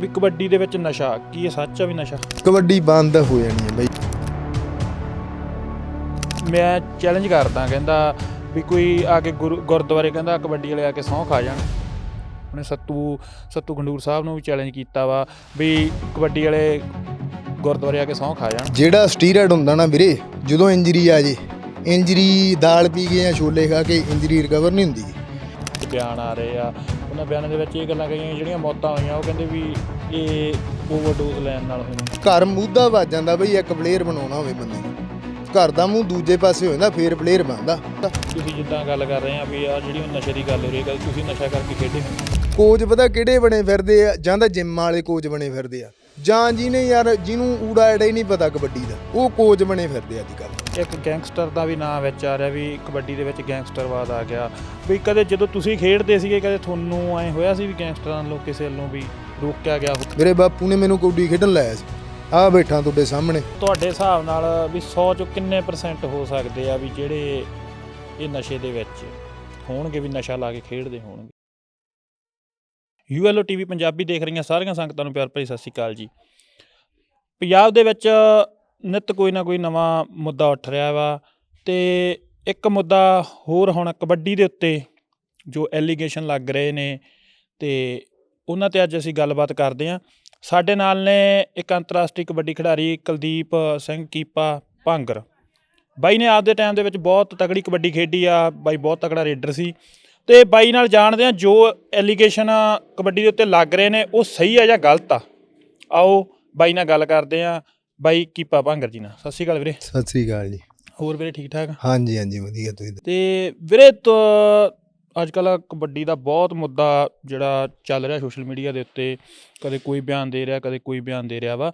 ਵੀ ਕਬੱਡੀ ਦੇ ਵਿੱਚ ਨਸ਼ਾ ਕੀ ਇਹ ਸੱਚ ਆ ਵੀ ਨਸ਼ਾ? ਕਬੱਡੀ ਬੰਦ ਹੋ ਜਾਣੀ ਹੈ ਬਈ। ਮੈਂ ਚੈਲੰਜ ਕਰਦਾ ਕਹਿੰਦਾ ਵੀ ਕੋਈ ਆ ਕੇ ਗੁਰੂ- ਗੁਰਦੁਆਰੇ ਕਹਿੰਦਾ ਕਬੱਡੀ ਵਾਲੇ ਆ ਕੇ ਸਹੁੰ ਖਾ ਜਾਣ। ਉਹਨੇ ਸੱਤੂ ਸੱਤੂ ਖੰਡੂਰ ਸਾਹਿਬ ਨੂੰ ਵੀ ਚੈਲੰਜ ਕੀਤਾ ਵਾ ਵੀ ਕਬੱਡੀ ਵਾਲੇ ਗੁਰਦੁਆਰੇ ਆ ਕੇ ਸਹੁੰ ਖਾ ਜਾਣ। ਜਿਹੜਾ ਸਟੀਰੋਇਡ ਹੁੰਦਾ ਨਾ ਵੀਰੇ ਜਦੋਂ ਇੰਜਰੀ ਆ ਜੇ ਇੰਜਰੀ ਦਾਲ ਪੀ ਕੇ ਜਾਂ ਛੋਲੇ ਖਾ ਕੇ ਇੰਜਰੀ ਰਿਕਵਰ ਨਹੀਂ ਹੁੰਦੀ। ਬਿਆਨ ਆ ਰਹੇ ਆ ਉਹਨਾਂ ਬਿਆਨਾਂ ਦੇ ਵਿੱਚ ਇਹ ਗੱਲਾਂ ਕਹੀਆਂ ਜਿਹੜੀਆਂ ਮੌਤਾਂ ਹੋਈਆਂ ਉਹ ਕਹਿੰਦੇ ਵੀ ਇਹ ਓਵਰਡੋਜ਼ ਲੈਣ ਨਾਲ ਹੋਈਆਂ। ਘਰ ਮੁੱਦਾ ਵੱਜ ਜਾਂਦਾ ਬਈ ਇੱਕ ਪਲੇਅਰ ਬਣਾਉਣਾ ਹੋਵੇ ਬੰਦੇ ਨੂੰ। ਘਰ ਦਾ ਮੂੰਹ ਦੂਜੇ ਪਾਸੇ ਹੋ ਜਾਂਦਾ ਫੇਰ ਪਲੇਅਰ ਬਣਦਾ। ਤੁਸੀਂ ਜਿੱਦਾਂ ਗੱਲ ਕਰ ਰਹੇ ਆ ਵੀ ਆ ਜਿਹੜੀ ਨਸ਼ੇ ਦੀ ਗੱਲ ਹੋ ਰਹੀ ਹੈ ਤੁਸੀਂ ਨਸ਼ਾ ਕਰਕੇ ਖੇਡੇ ਹੋ। ਕੋਚ ਪਤਾ ਕਿਹੜੇ ਬਣੇ ਫਿਰਦੇ ਆ ਜਾਂ ਤਾਂ ਜਿੰਮ ਵਾਲੇ ਕੋਚ ਬਣੇ ਫਿਰਦੇ ਆ ਜਾਂ ਜਿਹਨੇ ਯਾਰ ਜਿਹਨੂੰ ਊੜਾ ਐੜਾ ਹੀ ਨਹੀਂ ਪਤਾ ਕਬੱਡੀ ਦਾ ਉਹ ਕੋਚ ਬਣੇ ਫਿਰਦੇ ਅੱਜ ਕੱਲ੍ਹ। ਇੱਕ ਗੈਂਗਸਟਰ ਦਾ ਵੀ ਨਾਂ ਵਿੱਚ ਆ ਰਿਹਾ ਵੀ ਕਬੱਡੀ ਦੇ ਵਿੱਚ ਗੈਂਗਸਟਰਵਾਦ ਆ ਗਿਆ। ਵੀ ਕਦੇ ਜਦੋਂ ਤੁਸੀਂ ਖੇਡਦੇ ਸੀਗੇ ਕਦੇ ਤੁਹਾਨੂੰ ਐ ਹੋਇਆ ਸੀ ਵੀ ਗੈਂਗਸਟਰਾਂ ਵੱਲੋਂ ਕਿਸੇ ਵੱਲੋਂ ਵੀ ਰੋਕਿਆ ਗਿਆ ਮੇਰੇ ਬਾਪੂ ਨੇ ਮੈਨੂੰ ਕਬੱਡੀ ਖੇਡਣ ਲਾਇਆ ਸੀ। ਆ ਬੈਠਾ ਤੁਹਾਡੇ ਸਾਹਮਣੇ। ਤੁਹਾਡੇ ਹਿਸਾਬ ਨਾਲ ਵੀ 100 ਚੋਂ ਕਿੰਨੇ ਪਰਸੈਂਟ ਹੋ ਸਕਦੇ ਆ ਵੀ ਜਿਹੜੇ ਇਹ ਨਸ਼ੇ ਦੇ ਵਿੱਚ ਹੋਣਗੇ ਵੀ ਨਸ਼ਾ ਲਾ ਕੇ ਖੇਡਦੇ ਹੋਣਗੇ? ਯੂਐਲਓ ਟੀਵੀ ਪੰਜਾਬੀ ਦੇਖ ਰਹੀਆਂ ਸਾਰੀਆਂ ਸੰਗਤਾਂ ਨੂੰ ਪਿਆਰ ਭਰੀ ਸਤਿ ਸ਼੍ਰੀ ਅਕਾਲ ਜੀ। ਪੰਜਾਬ ਦੇ ਵਿੱਚ ਨਿਤ ਕੋਈ ਨਾ ਕੋਈ ਨਵਾਂ ਮੁੱਦਾ ਉੱਠ ਰਿਹਾ ਵਾ ਤੇ ਇੱਕ ਮੁੱਦਾ ਹੋਰ ਹੁਣ ਕਬੱਡੀ ਦੇ ਉੱਤੇ ਜੋ ਐਲੀਗੇਸ਼ਨ ਲੱਗ ਰਹੇ ਨੇ ਤੇ ਉਹਨਾਂ ਤੇ ਅੱਜ ਅਸੀਂ ਗੱਲਬਾਤ ਕਰਦੇ ਹਾਂ। ਸਾਡੇ ਨਾਲ ਨੇ ਇੱਕ ਅੰਤਰਰਾਸ਼ਟਰੀ ਕਬੱਡੀ ਖਿਡਾਰੀ ਕੁਲਦੀਪ ਸਿੰਘ ਕੀਪਾ ਭਾਂਗਰ। ਬਾਈ ਨੇ ਆਪਦੇ ਟਾਈਮ ਦੇ ਵਿੱਚ ਬਹੁਤ ਤਗੜੀ ਕਬੱਡੀ ਖੇਡੀ ਆ, ਬਾਈ ਬਹੁਤ ਤਕੜਾ ਰੇਡਰ ਸੀ ਤੇ ਬਾਈ ਨਾਲ ਜਾਣਦੇ ਆ ਜੋ ਐਲੀਗੇਸ਼ਨ ਕਬੱਡੀ ਦੇ ਉੱਤੇ ਲੱਗ ਰਹੇ ਨੇ, ਉਹ ਸਹੀ ਆ ਜਾਂ ਗਲਤ ਆ। ਆਓ ਬਾਈ ਨਾਲ ਗੱਲ ਕਰਦੇ ਆ ਬਾਈ ਕੀਪਾ ਭਾਂਗਰ ਜੀ ਨਾਲ? ਸਤਿ ਸ਼੍ਰੀ ਅਕਾਲ ਵੀਰੇ। ਸਤਿ ਸ੍ਰੀ ਅਕਾਲ ਜੀ। ਹੋਰ ਵੀਰੇ ਠੀਕ ਠਾਕ? ਹਾਂਜੀ ਹਾਂਜੀ ਵਧੀਆ ਤੁਸੀਂ ਦੱਸੋ। ਤੇ ਵੀਰੇ ਤ- ਅੱਜ ਕੱਲ ਕਬੱਡੀ ਦਾ ਬਹੁਤ ਮੁੱਦਾ ਜਿਹੜਾ ਚੱਲ ਰਿਹਾ ਸੋਸ਼ਲ ਮੀਡੀਆ ਦੇ ਉੱਤੇ। ਕਦੇ ਕੋਈ ਬਿਆਨ ਦੇ ਰਿਹਾ ਕਦੇ ਕੋਈ ਬਿਆਨ ਦੇ ਰਿਹਾ ਵਾ।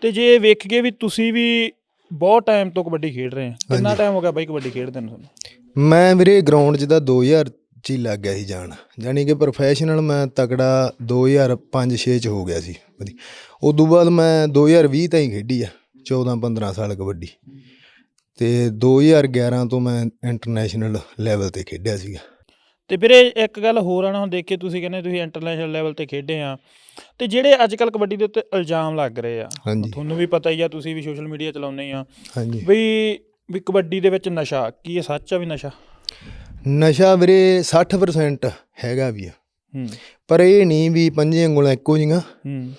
ਤੇ ਜੇ ਵੇਖੀਏ ਵੀ ਤੁਸੀਂ ਵੀ ਬਹੁਤ ਟਾਈਮ ਤੋਂ ਕਬੱਡੀ ਖੇਡ ਰਹੇ ਆ। ਕਿੰਨਾ ਹਾਂਜੀ। ਟਾਈਮ ਹੋ ਗਿਆ ਬਾਈ ਕਬੱਡੀ ਖੇਡਦੇ ਨੂੰ ਤੁਹਾਨੂੰ? ਮੈਂ ਵੀਰੇ ਗਰਾਊਂਡ ਤਾਂ 2000 ਚ ਹੀ ਲੱਗ ਗਿਆ ਸੀ ਜਾਣ। ਯਾਨੀ ਕਿ ਪ੍ਰੋਫੈਸ਼ਨਲ ਮੈਂ ਤਕੜਾ 2005-6 ਚ ਹੋ ਗਿਆ ਸੀ। ਉਸ ਤੋਂ ਬਾਅਦ ਮੈਂ 2020 ਤਾਈਂ ਖੇਡੀ ਆ 14-15 ਸਾਲ ਕਬੱਡੀ। ਤੇ 2011 ਤੋਂ ਮੈਂ ਇੰਟਰਨੈਸ਼ਨਲ ਲੈਵਲ ਤੇ ਖੇਡਿਆ ਸੀਗਾ। ਤੇ ਵੀਰੇ ਇੱਕ ਗੱਲ ਹੋਰ ਆ ਨਾ ਹੁਣ ਦੇਖ ਕੇ ਤੁਸੀਂ ਕਹਿੰਦੇ ਤੁਸੀਂ ਇੰਟਰਨੈਸ਼ਨਲ ਲੈਵਲ ਤੇ ਖੇਡੇ ਆ। ਤੇ ਜਿਹੜੇ ਅੱਜ ਕੱਲ ਕਬੱਡੀ ਦੇ ਉੱਤੇ ਇਲਜ਼ਾਮ ਲੱਗ ਰਹੇ ਆ ਤੁਹਾਨੂੰ ਵੀ ਪਤਾ ਹੀ ਆ ਤੁਸੀਂ ਵੀ ਸੋਸ਼ਲ ਮੀਡੀਆ ਚਲਾਉਂਦੇ ਆ। ਹਾਂਜੀ। ਵੀ ਵੀ ਕਬੱਡੀ ਦੇ ਵਿੱਚ ਨਸ਼ਾ ਕੀ ਇਹ ਸੱਚ ਆ ਵੀ ਨਸ਼ਾ? ਨਸ਼ਾ ਵੀਰੇ 60% ਹੈਗਾ ਵੀ ਆ। ਹੂੰ। ਪਰ ਇਹ ਨਹੀਂ ਵੀ ਪੰਜੇ ਉਂਗਲਾਂ ਇੱਕੋ ਜਿਹੀਆਂ। ਹੂੰ।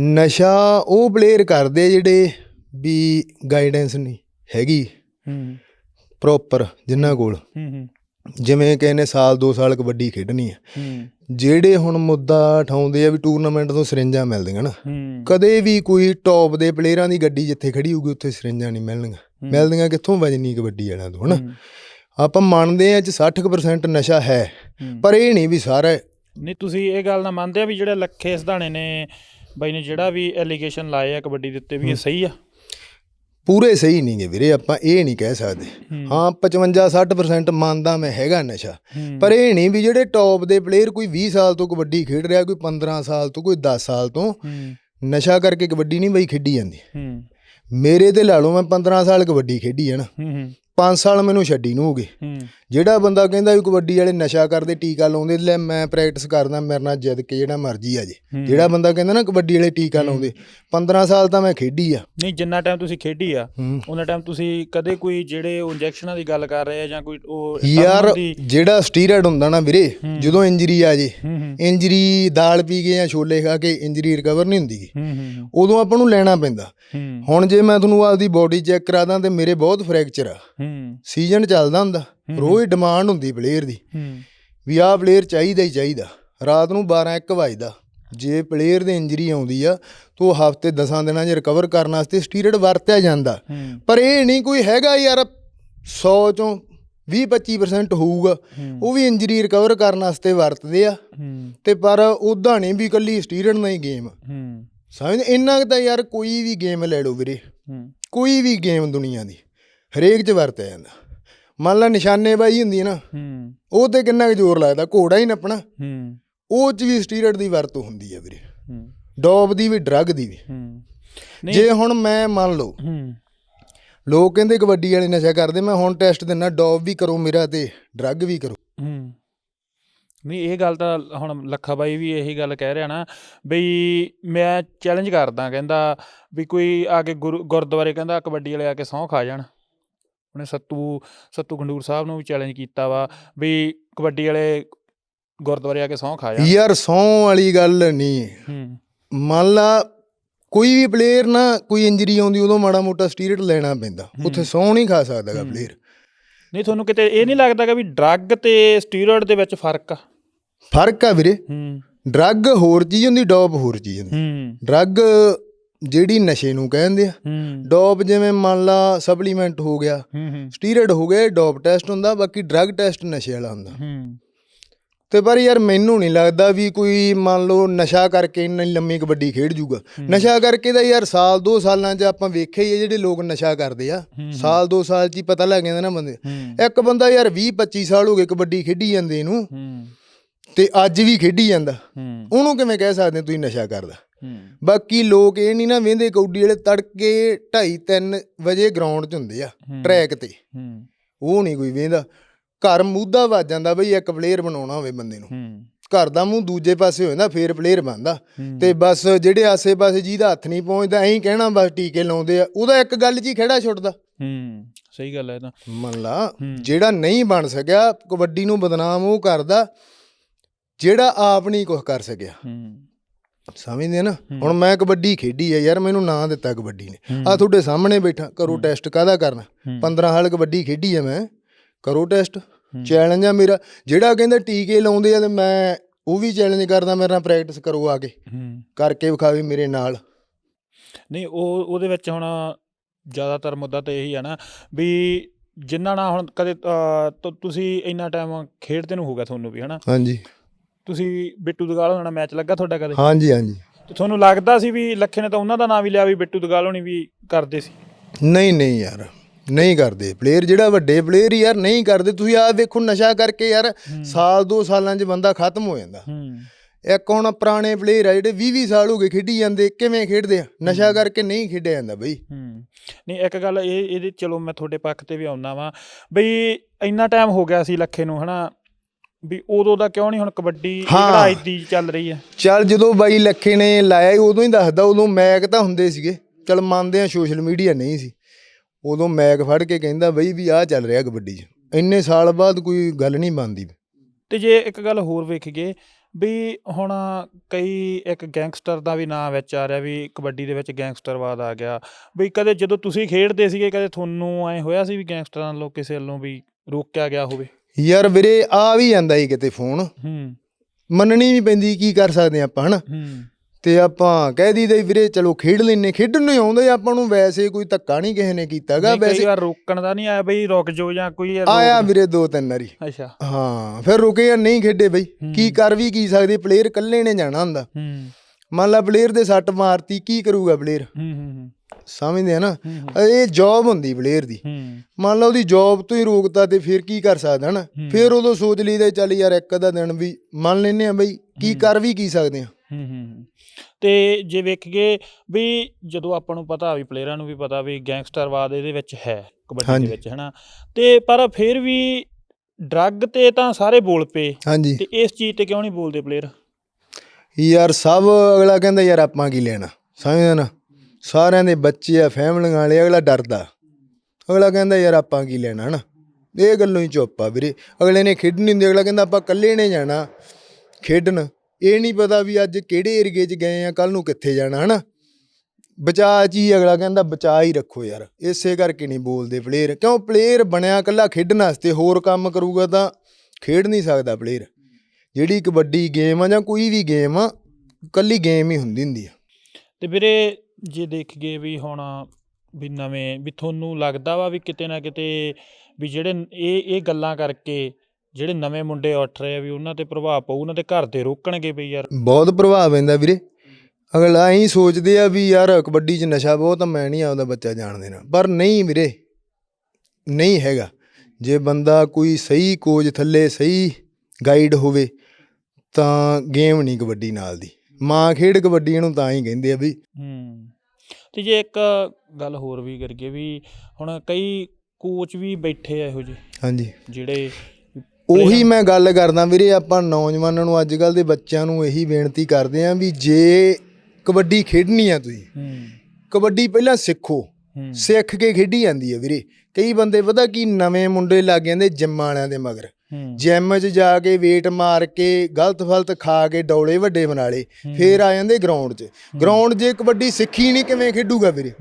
ਨਸ਼ਾ ਉਹ ਪਲੇਅਰ ਕਰਦੇ ਜਿਹੜੇ ਵੀ ਗਾਈਡੈਂਸ ਨਹੀਂ ਹੈਗੀ। ਹੂੰ। ਪ੍ਰੋਪਰ ਜਿਨ੍ਹਾਂ ਕੋਲ। ਹੂੰ ਹੂੰ। ਜਿਵੇਂ ਕਿ ਇਹਨੇ ਸਾਲ 2 ਸਾਲ ਕਬੱਡੀ ਖੇਡਣੀ ਆ। ਹੂੰ। ਜਿਹੜੇ ਹੁਣ ਮੁੱਦਾ ਉਠਾਉਂਦੇ ਆ ਵੀ ਟੂਰਨਾਮੈਂਟ ਤੋਂ ਸਰਿੰਜਾਂ ਮਿਲਦੀਆਂ ਨਾ। ਕਦੇ ਵੀ ਕੋਈ ਟੌਪ ਦੇ ਪਲੇਅਰਾਂ ਦੀ ਗੱਡੀ ਜਿੱਥੇ ਖੜੀ ਹੋਊਗੀ ਉੱਥੇ ਸਰਿੰਜਾਂ ਨਹੀਂ ਮਿਲਣਗੀਆਂ ਮਿਲਦੀਆਂ ਕਿੱਥੋਂ? ਵਜਨੀ ਕਬੱਡੀ ਵਾਲਿਆਂ ਤੋਂ ਹਨਾ? ਆਪਾਂ ਮੰਨਦੇ ਆ ਚ 60% ਨਸ਼ਾ ਹੈ। ਪਰ ਇਹ ਨਹੀਂ ਵੀ ਸਾਰਾ। ਨਹੀਂ ਤੁਸੀਂ ਇਹ ਗੱਲ ਨਾਲ ਮੰਨਦੇ ਆ ਵੀ ਜਿਹੜੇ ਲੱਖੇ ਸਧਾਣੇ ਨੇ ਬਾਈ ਨੇ ਜਿਹੜਾ ਵੀ ਐਲੀਗੇਸ਼ਨ ਲਾਏ ਆ ਕਬੱਡੀ ਦੇ ਉੱਤੇ ਵੀ ਇਹ ਸਹੀ ਆ? ਪੂਰੇ ਸਹੀ ਨਹੀਂਗੇ ਵੀਰੇ ਆਪਾਂ ਇਹ ਨਹੀਂ ਕਹਿ ਸਕਦੇ। ਹੂੰ। ਹਾਂ 55 60% ਮੰਨਦਾ ਮੈਂ ਹੈਗਾ ਨਸ਼ਾ। ਪਰ ਇਹ ਨਹੀਂ ਵੀ ਜਿਹੜੇ ਟੌਪ ਦੇ ਪਲੇਅਰ ਕੋਈ 20 ਸਾਲ ਤੋਂ ਕਬੱਡੀ ਖੇਡ ਰਿਹਾ ਕੋਈ 15 ਸਾਲ ਤੋਂ ਕੋਈ 10 ਸਾਲ ਤੋਂ ਨਸ਼ਾ ਕਰਕੇ ਕਬੱਡੀ ਨਹੀਂ ਬਈ ਖੇਡੀ ਜਾਂਦੀ। ਮੇਰੇ ਤੇ ਲਾ ਲਓ ਮੈਂ 15 ਸਾਲ ਕਬੱਡੀ ਖੇਡੀ ਹੈ ਨਾ। 5 ਸਾਲ ਮੈਨੂੰ ਛੱਡੀ ਨੂੰ ਹੋ। ਗਏ ਜਿਹੜਾ ਬੰਦਾ ਕਹਿੰਦਾ ਵੀ ਕਬੱਡੀ ਵਾਲੇ ਨਸ਼ਾ ਕਰਦੇ ਟੀਕਾ ਲਾਉਂਦੇ ਲੈ ਮੈਂ ਪ੍ਰੈਕਟਿਸ ਕਰਦਾ ਮੇਰੇ ਨਾਲ ਜਿੱਦ ਕੇ ਜਿਹੜਾ ਮਰਜ਼ੀ ਆ ਜੇ। ਜਿਹੜਾ ਬੰਦਾ ਕਹਿੰਦਾ ਨਾ ਕਬੱਡੀ ਵਾਲੇ ਟੀਕਾ ਲਾਉਂਦੇ 15 ਸਾਲ ਤਾਂ ਮੈਂ ਖੇਡੀ ਆ। ਨਹੀਂ ਜਿੰਨਾ ਟਾਈਮ ਤੁਸੀਂ ਖੇਡੀ ਆ। ਉਹਨਾਂ ਟਾਈਮ ਤੁਸੀਂ ਕਦੇ ਕੋਈ ਜਿਹੜੇ ਉਹ ਇੰਜੈਕਸ਼ਨਾਂ ਦੀ ਗੱਲ ਕਰ ਰਹੇ ਆ ਜਾਂ ਕੋਈ ਉਹ ਯਾਰ ਜਿਹੜਾ ਸਟੀਰੋਇਡ ਹੁੰਦਾ ਨਾ ਵੀਰੇ ਜਦੋਂ ਇੰਜਰੀ ਆ ਜੇ ਇੰਜਰੀ ਦਾਲ ਪੀ ਕੇ ਜਾਂ ਛੋਲੇ ਖਾ ਕੇ ਇੰਜਰੀ ਰਿਕਵਰ ਨਹੀਂ ਹੁੰਦੀ ਉਦੋਂ ਆਪਾਂ ਨੂੰ ਲੈਣਾ ਪੈਂਦਾ। ਹੁਣ ਜੇ ਮੈਂ ਤੁਹਾਨੂੰ ਆਪਦੀ ਬੋਡੀ ਚੈੱਕ ਕਰਾਦਾ ਤੇ ਮੇਰੇ ਬਹੁਤ ਫ੍ਰੈਕਚਰ ਆ। ਹੂੰ। ਸੀਜ਼ਨ ਚੱਲਦਾ ਹੁੰਦਾ ਰੋਜ਼ ਡਿਮਾਂਡ ਹੁੰਦੀ ਪਲੇਅਰ ਦੀ। ਹੂੰ। ਵੀ ਆਹ ਪਲੇਅਰ ਚਾਹੀਦਾ ਹੀ ਚਾਹੀਦਾ। ਰਾਤ ਨੂੰ 12 1 ਵਜਦਾ। ਜੇ ਪਲੇਅਰ ਦੇ ਇੰਜਰੀ ਆਉਂਦੀ ਆ ਤਾਂ ਹਫ਼ਤੇ 10 ਦਿਨਾਂ 'ਚ ਰਿਕਵਰ ਕਰਨ ਵਾਸਤੇ ਸਟੀਰੋਇਡ ਵਰਤਿਆ ਜਾਂਦਾ। ਪਰ ਇਹ ਨਹੀਂ ਕੋਈ ਹੈਗਾ ਯਾਰ 100 ਚੋਂ 20 25% ਹੋਊਗਾ। ਉਹ ਵੀ ਇੰਜਰੀ ਰਿਕਵਰ ਕਰਨ ਵਾਸਤੇ ਵਰਤਦੇ ਆ। ਤੇ ਪਰ ਉਦਾਂ ਨਹੀਂ ਵੀ ਕੱਲੀ ਸਟੀਰੋਇਡ ਨਾਲ ਹੀ ਗੇਮ ਸਮਝ ਇੰਨਾ ਕੁ ਤਾਂ ਯਾਰ ਕੋਈ ਵੀ ਗੇਮ ਲੈ ਲਓ ਵੀਰੇ। ਕੋਈ ਵੀ ਗੇਮ ਦੁਨੀਆ ਦੀ। ਹਰੇਕ 'ਚ ਵਰਤਿਆ ਜਾਂਦਾ। ਮੰਨ ਲਾ ਨਿਸ਼ਾਨੇਬਾਜ਼ੀ ਹੁੰਦੀ ਹੈ ਨਾ ਹੂੰ। ਉਹ ਤੇ ਕਿੰਨਾ ਕੁ ਜ਼ੋਰ ਲੱਗਦਾ ਘੋੜਾ ਹੀ ਨੱਪਣਾ। ਹੂੰ। ਉਹ 'ਚ ਵੀ ਸਟੀਰੋਇਡ ਦੀ ਵਰਤੋਂ ਹੁੰਦੀ ਹੈ ਵੀਰੇ। ਹੂੰ। ਡੋਪ ਦੀ ਵੀ ਡਰੱਗ ਦੀ ਵੀ। ਹੂੰ। ਜੇ ਹੁਣ ਮੈਂ ਮੰਨ ਲਓ ਹੂੰ। ਲੋਕ ਕਹਿੰਦੇ ਕਬੱਡੀ ਵਾਲੇ ਨਸ਼ਾ ਕਰਦੇ ਮੈਂ ਹੁਣ ਟੈਸਟ ਦਿੰਨਾ ਡੋਪ ਵੀ ਕਰੋ ਮੇਰਾ ਤੇ ਡਰੱਗ ਵੀ ਕਰੋ। ਹੂੰ। ਨਹੀਂ ਇਹ ਗੱਲ ਤਾਂ ਹੁਣ ਲੱਖਾ ਬਾਈ ਵੀ ਇਹੀ ਗੱਲ ਕਹਿ ਰਿਹਾ ਨਾ ਬਈ ਮੈਂ ਚੈਲੰਜ ਕਰਦਾ ਕਹਿੰਦਾ ਵੀ ਕੋਈ ਆ ਕੇ ਗੁਰੂ ਗੁਰਦੁਆਰੇ ਕਹਿੰਦਾ ਕਬੱਡੀ ਵਾਲੇ ਆ ਕੇ ਸਹੁੰ ਖਾ ਜਾਣ। ਉਹਨੇ ਸੱਤੂ ਸੱਤੂ ਖੰਡੂਰ ਸਾਹਿਬ ਨੂੰ ਵੀ ਚੈਲੰਜ ਕੀਤਾ ਵਾ ਵੀ ਕਬੱਡੀ ਵਾਲੇ ਗੁਰਦੁਆਰੇ ਆ ਕੇ ਸਹੁੰ ਖਾ ਜਾਣ। ਯਾਰ ਸੌਂ ਵਾਲੀ ਗੱਲ ਨਹੀਂ। ਮੰਨ ਲਾ ਕੋਈ ਵੀ ਪਲੇਅਰ ਨਾ ਕੋਈ ਇੰਜਰੀ ਆਉਂਦੀ ਉਦੋਂ ਮਾੜਾ ਮੋਟਾ ਸਟੀਰਟ ਲੈਣਾ ਪੈਂਦਾ। ਉੱਥੇ ਸੌਂ ਨਹੀਂ ਖਾ ਸਕਦਾਗਾ। ਪਲੇਅਰ ਨਹੀਂ ਤੁਹਾਨੂੰ ਕਿਤੇ ਇਹ ਨਹੀਂ ਲੱਗਦਾਗਾ ਵੀ ਡਰੱਗ ਤੇ ਸਟੀਰੋਇਡ ਦੇ ਵਿੱਚ ਫ਼ਰਕ ਆ? ਫ਼ਰਕ ਆ ਵੀਰੇ। ਹੂੰ। ਡਰੱਗ ਹੋਰ ਚੀਜ਼ ਹੁੰਦੀ ਡੋਪ ਹੋਰ ਚੀਜ਼ ਹੁੰਦੀ। ਡਰੱਗ ਜਿਹੜੀ ਨਸ਼ੇ ਨੂੰ ਕਹਿੰਦੇ ਆ ਹੂੰ। ਡੋਪ ਜਿਵੇਂ ਮੰਨ ਲਾ ਸਪਲੀਮੈਂਟ ਹੋ ਗਿਆ ਹੂੰ ਸਟੀਰੋਇਡ ਹੋ ਗਿਆ ਡੋਪ ਟੈਸਟ ਹੁੰਦਾ ਬਾਕੀ ਡਰੱਗ ਟੈਸਟ ਨਸ਼ੇ ਵਾਲਾ ਹੁੰਦਾ। ਹੂੰ। ਤੇ ਪਰ ਯਾਰ ਮੈਨੂੰ ਨਹੀਂ ਲੱਗਦਾ ਵੀ ਕੋਈ ਮੰਨ ਲਓ ਨਸ਼ਾ ਕਰਕੇ ਇੰਨੀ ਲੰਮੀ ਕਬੱਡੀ ਖੇਡ ਜੂਗਾ। ਨਸ਼ਾ ਕਰਕੇ ਤਾਂ ਯਾਰ ਸਾਲ ਦੋ ਸਾਲਾਂ 'ਚ ਆਪਾਂ ਵੇਖਿਆ ਹੀ ਆ ਜਿਹੜੇ ਲੋਕ ਨਸ਼ਾ ਕਰਦੇ ਆ। ਸਾਲ ਦੋ ਸਾਲ 'ਚ ਹੀ ਪਤਾ ਲੱਗ ਜਾਂਦਾ ਨਾ ਬੰਦੇ। ਇੱਕ ਬੰਦਾ ਯਾਰ 20 25 ਸਾਲ ਹੋ ਗਏ ਕਬੱਡੀ ਖੇਡੀ ਜਾਂਦੇ ਨੂੰ ਹੂੰ। ਤੇ ਅੱਜ ਵੀ ਖੇਡੀ ਜਾਂਦਾ। ਉਹਨੂੰ ਕਿਵੇਂ ਕਹਿ ਸਕਦੇ ਤੁਸੀਂ ਨਸ਼ਾ ਕਰਦਾ? ਬਾਕੀ ਲੋਕ ਇਹ ਨਹੀਂ ਨਾ ਵੇਂਦੇ ਕੌਡੀ ਵਾਲੇ ਤੜਕੇ 2:30 3 ਵਜੇ ਗਰਾਊਂਡ 'ਚ ਹੁੰਦੇ ਆ। ਟਰੈਕ ਤੇ। ਹੂੰ। ਉਹ ਨਹੀਂ ਕੋਈ ਵੇਂਦਾ। ਘਰ ਮੂਧਾ ਵੱਜ ਜਾਂਦਾ ਬਈ ਇੱਕ ਪਲੇਅਰ ਬਣਾਉਣਾ ਹੋਵੇ ਬੰਦੇ ਨੂੰ। ਘਰ ਦਾ ਮੂੰਹ ਦੂਜੇ ਪਾਸੇ ਹੋ ਜਾਂਦਾ ਫੇਰ ਪਲੇਅਰ ਬਣਦਾ। ਤੇ ਬਸ ਜਿਹੜੇ ਆਸੇ-ਪਾਸੇ ਜਿਹਦਾ ਹੱਥ ਨਹੀਂ ਪਹੁੰਚਦਾ ਐਂ ਕਹਿਣਾ ਬਸ ਟੀਕੇ ਲਾਉਂਦੇ ਆ। ਉਹਦਾ ਇੱਕ ਗੱਲ 'ਚ ਹੀ ਖੜਾ ਛੁੱਟਦਾ। ਹੂੰ। ਸਹੀ ਗੱਲ ਹੈ ਤਾਂ। ਮੰਨ ਲਾ। ਜਿਹੜਾ ਨਹੀਂ ਬਣ ਸਕਿਆ ਕਬੱਡੀ ਨੂੰ ਬਦਨਾਮ ਉਹ ਕਰਦਾ ਜਿਹੜਾ ਆਪ ਨਹੀਂ ਕੁਝ ਕਰ ਸਕਿਆ। ਹੂੰ। ਸਮਝਦੇ ਨਾ? ਹੁਣ ਮੈਂ ਕਬੱਡੀ ਖੇਡੀ ਆ ਯਾਰ ਮੈਨੂੰ ਨਾਂ ਦਿੱਤਾ ਕਬੱਡੀ ਨੇ। ਆ ਤੁਹਾਡੇ ਸਾਹਮਣੇ ਬੈਠਾ ਕਰੋ ਟੈਸਟ ਕਾਹਦਾ ਕਰਨਾ? ਹੂੰ। 15 ਸਾਲ ਕਬੱਡੀ ਖੇਡੀ ਆ ਮੈਂ। ਕਰੋ ਟੈਸਟ। ਚੈਲੰਜ ਆ ਮੇਰਾ। ਜਿਹੜਾ ਕਹਿੰਦਾ ਟੀਕੇ ਲਾਉਂਦੇ ਆ ਤੇ ਮੈਂ ਉਹ ਵੀ ਚੈਲੰਜ ਕਰਦਾ ਮੇਰੇ ਨਾਲ ਪ੍ਰੈਕਟਿਸ ਕਰੋ ਆ ਕੇ। ਕਰਕੇ ਵਿਖਾਵੇ ਮੇਰੇ ਨਾਲ। ਨਹੀਂ ਉਹ ਉਹਦੇ ਵਿੱਚ ਹੁਣ ਜ਼ਿਆਦਾਤਰ ਮੁੱਦਾ ਤਾਂ ਇਹੀ ਆ ਨਾ ਵੀ ਜਿੰਨਾ ਨਾਲ ਹੁਣ ਕਦੇ ਤੁਸੀਂ ਇੰਨਾ ਟਾਈਮ ਖੇਡਦੇ ਨੂੰ ਹੋ ਗਿਆ ਤੁਹਾਨੂੰ ਵੀ ਹਨਾ? ਹਾਂਜੀ। ਤੁਸੀਂ ਬਿੱਟੂ ਦਗਾਲ ਹੋਣਾ ਮੈਚ ਲੱਗਾ ਤੁਹਾਡਾ ਕਦੇ? ਹਾਂਜੀ ਹਾਂਜੀ। ਤੇ ਤੁਹਾਨੂੰ ਲੱਗਦਾ ਸੀ ਵੀ ਲੱਖੇ ਨੇ ਤਾਂ ਉਹਨਾਂ ਦਾ ਨਾਮ ਵੀ ਲਿਆ ਵੀ ਬਿੱਟੂ ਦਗਾਲ ਹੋਣੀ ਵੀ ਕਰਦੇ ਸੀ? ਨਹੀਂ ਨਹੀਂ ਯਾਰ ਨਹੀਂ ਕਰਦੇ। ਪਲੇਅਰ ਜਿਹੜਾ ਵੱਡੇ ਪਲੇਅਰ ਯਾਰ ਨਹੀਂ ਕਰਦੇ। ਤੁਸੀਂ ਆ ਵੇਖੋ ਨਸ਼ਾ ਕਰਕੇ ਯਾਰ ਸਾਲ ਦੋ ਸਾਲਾਂ 'ਚ ਬੰਦਾ ਖਤਮ ਹੋ ਜਾਂਦਾ। ਇੱਕ ਹੁਣ ਪੁਰਾਣੇ ਪਲੇਅਰ ਆ ਜਿਹੜੇ 20 20 ਸਾਲ ਹੋ ਗਏ ਖੇਡੀ ਜਾਂਦੇ ਕਿਵੇਂ ਖੇਡਦੇ ਆ? ਨਸ਼ਾ ਕਰਕੇ ਨਹੀਂ ਖੇਡਿਆ ਜਾਂਦਾ ਬਈ। ਨਹੀਂ ਇੱਕ ਗੱਲ ਇਹ ਇਹਦੇ ਚਲੋ ਮੈਂ ਤੁਹਾਡੇ ਪੱਖ ਤੇ ਵੀ ਆਉਣਾ ਵਾਂ। ਬਈ ਇੰਨਾ ਟਾਈਮ ਹੋ ਗਿਆ ਸੀ ਲੱਖੇ ਨੂੰ ਹਨਾ? ਵੀ ਉਦੋਂ ਦਾ ਕਿਉਂ ਨਹੀਂ ਹੁਣ ਕਬੱਡੀ। ਜਿਹੜਾ ਇੱਦੀ ਚੱਲ ਰਹੀ ਹੈ? ਚੱਲ ਜਦੋਂ ਬਾਈ ਲੱਖੇ ਨੇ ਲਾਇਆ ਉਦੋਂ ਹੀ ਦੱਸਦਾ ਉਦੋਂ ਮੈਕ ਤਾਂ ਹੁੰਦੇ ਸੀਗੇ। ਚੱਲ ਮੰਨਦੇ ਆ ਸੋਸ਼ਲ ਮੀਡੀਆ ਨਹੀਂ ਸੀ। ਉਦੋਂ ਮੈਕ ਫੜ ਕੇ ਕਹਿੰਦਾ ਬਈ ਵੀ ਆਹ ਚੱਲ ਰਿਹਾ ਕਬੱਡੀ 'ਚ। ਇੰਨੇ ਸਾਲ ਬਾਅਦ ਕੋਈ ਗੱਲ ਨਹੀਂ ਬਣਦੀ। ਤੇ ਜੇ ਇੱਕ ਗੱਲ ਹੋਰ ਵੇਖੀਏ ਵੀ ਹੁਣ ਕਈ ਇੱਕ ਗੈਂਗਸਟਰ ਦਾ ਵੀ ਨਾਂ ਵਿੱਚ ਆ ਰਿਹਾ ਵੀ ਕਬੱਡੀ ਦੇ ਵਿੱਚ ਗੈਂਗਸਟਰਵਾਦ ਆ ਗਿਆ। ਵੀ ਕਦੇ ਜਦੋਂ ਤੁਸੀਂ ਖੇਡਦੇ ਸੀਗੇ ਕਦੇ ਤੁਹਾਨੂੰ ਐ ਹੋਇਆ ਸੀ ਵੀ ਗੈਂਗਸਟਰਾਂ ਵੱਲੋਂ ਕਿਸੇ ਵੱਲੋਂ ਵੀ ਰੋਕਿਆ ਗਿਆ ਹੋਵੇ? ਯਾਰ ਵੀਰੇ ਆ ਵੀ ਜਾਂਦਾ ਸੀ ਕਿਤੇ ਫੋਨ। ਹੂੰ। ਮੰਨਣੀ ਵੀ ਪੈਂਦੀ ਕੀ ਕਰ ਸਕਦੇ ਆਪਾਂ ਹਨਾ? ਹੂੰ। ਤੇ ਆਪਾਂ ਕਹਿ ਦਈਦਾ ਵੀਰੇ ਚਲੋ ਖੇਡ ਲੈਨੇ ਖੇਡਣ ਨੂੰ ਹੀ ਆਉਂਦੇ ਆਪਾਂ ਨੂੰ ਵੈਸੇ ਕੋਈ ਧੱਕਾ ਨਹੀਂ ਕਿਸੇ ਨੇ ਕੀਤਾਗਾ ਕਈ ਵੈਸੇ ਵਾਰ ਰੋਕਣ ਦਾ ਨਹੀਂ ਆਇਆ ਬਈ ਰੁਕ ਜਾਓ ਜਾਂ ਕੋਈ ਆਇਆ ਵੀਰੇ ਦੋ ਤਿੰਨ ਵਾਰੀ। ਅੱਛਾ। ਹਾਂ ਫਿਰ ਰੁਕੇ ਆ ਨਹੀਂ ਖੇਡੇ ਬਈ ਕੀ ਕਰ ਵੀ ਕੀ ਸਕਦੇ ਪਲੇਅਰ ਇਕੱਲੇ ਨੇ ਜਾਣਾ ਹੁੰਦਾ। ਹੂੰ। ਮੰਨ ਲਾ ਪਲੇਅਰ ਦੇ ਸੱਟ ਮਾਰਤੀ ਕੀ ਕਰੂਗਾ ਪਲੇਅਰ ਹੂੰ ਹੂੰ। ਸਮਝਦੇ ਆ ਨਾ ਇਹ ਜੌਬ ਹੁੰਦੀ ਪਲੇਅਰ ਦੀ। ਮੰਨ ਲਾ ਉਹਦੀ ਜੌਬ ਤੋਂ ਹੀ ਰੋਕਤਾ ਤੇ ਫਿਰ ਕੀ ਕਰ ਸਕਦਾ ਨਾ ਫਿਰ ਉਦੋਂ ਸੋਚ ਲਈਦਾ ਚੱਲ ਯਾਰ ਇੱਕ ਅੱਧਾ ਦਿਨ ਵੀ ਮੰਨ ਲੈਨੇ ਆ ਬਈ ਕੀ ਕਰ ਵੀ ਕੀ ਸਕਦੇ ਆ। ਹੂੰ ਹੂੰ ਤੇ ਜੇ ਵੇਖੀਏ ਵੀ ਜਦੋਂ ਆਪਾਂ ਨੂੰ ਪਤਾ ਵੀ ਪਲੇਅਰਾਂ ਨੂੰ ਵੀ ਪਤਾ ਵੀ ਗੈਂਗਸਟਰਵਾਦ ਇਹਦੇ ਵਿੱਚ ਹੈ ਕਬੱਡੀ। ਦੇ ਵਿੱਚ ਹਨਾ। ਤੇ ਪਰ ਫਿਰ ਵੀ ਡਰੱਗ ਤੇ ਤਾਂ ਸਾਰੇ ਬੋਲ ਪਏ। ਤੇ ਇਸ ਚੀਜ਼ ਤੇ ਕਿਉਂ ਨਹੀਂ ਬੋਲਦੇ ਪਲੇਅਰ ਯਾਰ ਸਭ ਅਗਲਾ ਕਹਿੰਦਾ ਯਾਰ ਆਪਾਂ ਕੀ ਲੈਣਾ ਸਮਝਦੇ ਨਾ? ਸਾਰਿਆਂ ਦੇ ਬੱਚੇ ਆ ਫੈਮਲੀਆਂ ਵਾਲੇ, ਅਗਲਾ ਡਰਦਾ। ਅਗਲਾ ਕਹਿੰਦਾ, ਯਾਰ ਆਪਾਂ ਕੀ ਲੈਣਾ, ਹਨਾ? ਇਹ ਗੱਲੋਂ ਹੀ ਚੁੱਪ ਆ ਵੀਰੇ। ਅਗਲੇ ਨੇ ਖੇਡਣੀ ਹੁੰਦੀ ਅਗਲਾ ਕਹਿੰਦਾ, ਆਪਾਂ ਇਕੱਲੇ ਨੇ ਜਾਣਾ ਖੇਡਣ। ਇਹ ਨਹੀਂ ਪਤਾ ਵੀ ਅੱਜ ਕਿਹੜੇ ਏਰੀਏ 'ਚ ਗਏ ਆ ਕੱਲ ਨੂੰ ਕਿੱਥੇ ਜਾਣਾ, ਹਨਾ? ਬਚਾ ਜੀ ਅਗਲਾ ਕਹਿੰਦਾ ਬਚਾ ਹੀ ਰੱਖੋ ਯਾਰ। ਇਸੇ ਕਰਕੇ ਨਹੀਂ ਬੋਲਦੇ ਪਲੇਅਰ ਕਿਉਂ? ਪਲੇਅਰ ਬਣਿਆ ਕੱਲਾ ਖੇਡਣ ਵਾਸਤੇ, ਹੋਰ ਕੰਮ ਕਰੂਗਾ ਤਾਂ ਖੇਡ ਨਹੀਂ ਸਕਦਾ ਪਲੇਅਰ ਜਿਹੜੀ ਕਬੱਡੀ ਗੇਮ ਆ ਜਾਂ ਕੋਈ ਵੀ ਗੇਮ ਆ ਕੱਲੀ ਗੇਮ ਹੀ ਹੁੰਦੀ ਹੁੰਦੀ ਆ। ਤੇ ਵੀਰੇ ਜੇ ਦੇਖੀਏ ਵੀ ਹੁਣ ਵੀ ਨਵੇਂ, ਵੀ ਤੁਹਾਨੂੰ ਲੱਗਦਾ ਵਾ ਵੀ ਕਿਤੇ ਨਾ ਕਿਤੇ ਵੀ ਜਿਹੜੇ ਇਹ ਇਹ ਗੱਲਾਂ ਕਰਕੇ ਜਿਹੜੇ ਨਵੇਂ ਮੁੰਡੇ ਉੱਠ ਰਹੇ ਆ ਵੀ ਉਹਨਾਂ ਤੇ ਪ੍ਰਭਾਵ ਪਊ, ਉਹਨਾਂ ਦੇ ਘਰ ਦੇ ਰੋਕਣਗੇ ਵੀ ਯਾਰ। ਬਹੁਤ ਪ੍ਰਭਾਵ ਪੈਂਦਾ ਵੀਰੇ। ਅਗਲਾ ਐਂ ਸੋਚਦੇ ਆ ਵੀ ਯਾਰ ਕਬੱਡੀ 'ਚ ਨਸ਼ਾ ਬਹੁਤ ਆ, ਮੈਂ ਨਹੀਂ ਆਪਦਾ ਬੱਚਾ ਜਾਣ ਦੇਣਾ। ਪਰ ਨਹੀਂ ਵੀਰੇ, ਨਹੀਂ ਹੈਗਾ। ਜੇ ਬੰਦਾ ਕੋਈ ਸਹੀ ਕੋਚ ਥੱਲੇ ਸਹੀ ਗਾਈਡ ਹੋਵੇ, ਤਾਂ ਗੇਮ ਨਹੀਂ ਕਬੱਡੀ ਨਾਲ ਦੀ। ਮਾਂ ਖੇਡ ਕਬੱਡੀ ਇਹਨੂੰ ਤਾਂ ਹੀ ਕਹਿੰਦੇ ਆ ਵੀ। ਹੂੰ। ਤੇ ਜੇ ਇੱਕ ਗੱਲ ਹੋਰ ਵੀ ਕਰੀਏ ਵੀ ਹੁਣ ਕਈ ਕੋਚ ਵੀ ਬੈਠੇ ਆ ਇਹੋ ਜਿਹੇ ਹਾਂਜੀ। ਜਿਹੜੇ ਉਹੀ ਮੈਂ ਗੱਲ ਕਰਦਾ ਵੀਰੇ ਆਪਾਂ ਨੌਜਵਾਨਾਂ ਨੂੰ ਅੱਜ ਕੱਲ ਦੇ ਬੱਚਿਆਂ ਨੂੰ ਇਹੀ ਬੇਨਤੀ ਕਰਦੇ ਆਂ ਵੀ ਜੇ ਕਬੱਡੀ ਖੇਡਣੀ ਆ ਤੁਸੀਂ ਹੂੰ। ਕਬੱਡੀ ਪਹਿਲਾਂ ਸਿੱਖੋ ਸਿੱਖ ਕੇ ਖੇਡੀ ਜਾਂਦੀ ਹੈ ਵੀਰੇ। ਕਈ ਬੰਦੇ ਪਤਾ ਕੀ ਨਵੇਂ ਮੁੰਡੇ ਲੱਗ ਜਾਂਦੇ ਜਿੰਮ ਵਾਲਿਆਂ ਦੇ ਮਗਰ। ਹੂੰ ਜਿਮ 'ਚ ਜਾ ਕੇ ਵੇਟ ਮਾਰ ਕੇ ਗਲਤ ਫਲਤ ਖਾ ਕੇ ਡੌਲੇ ਵੱਡੇ ਬਣਾ ਲੇ ਫੇਰ ਆ ਜਾਂਦੇ ਗਰਾਊਂਡ 'ਚ। ਗਰਾਊਂਡ ਜੇ ਕਬੱਡੀ ਸਿੱਖੀ ਨਹੀਂ ਕਿਵੇਂ ਖੇਡੂਗਾ ਵੀਰੇ?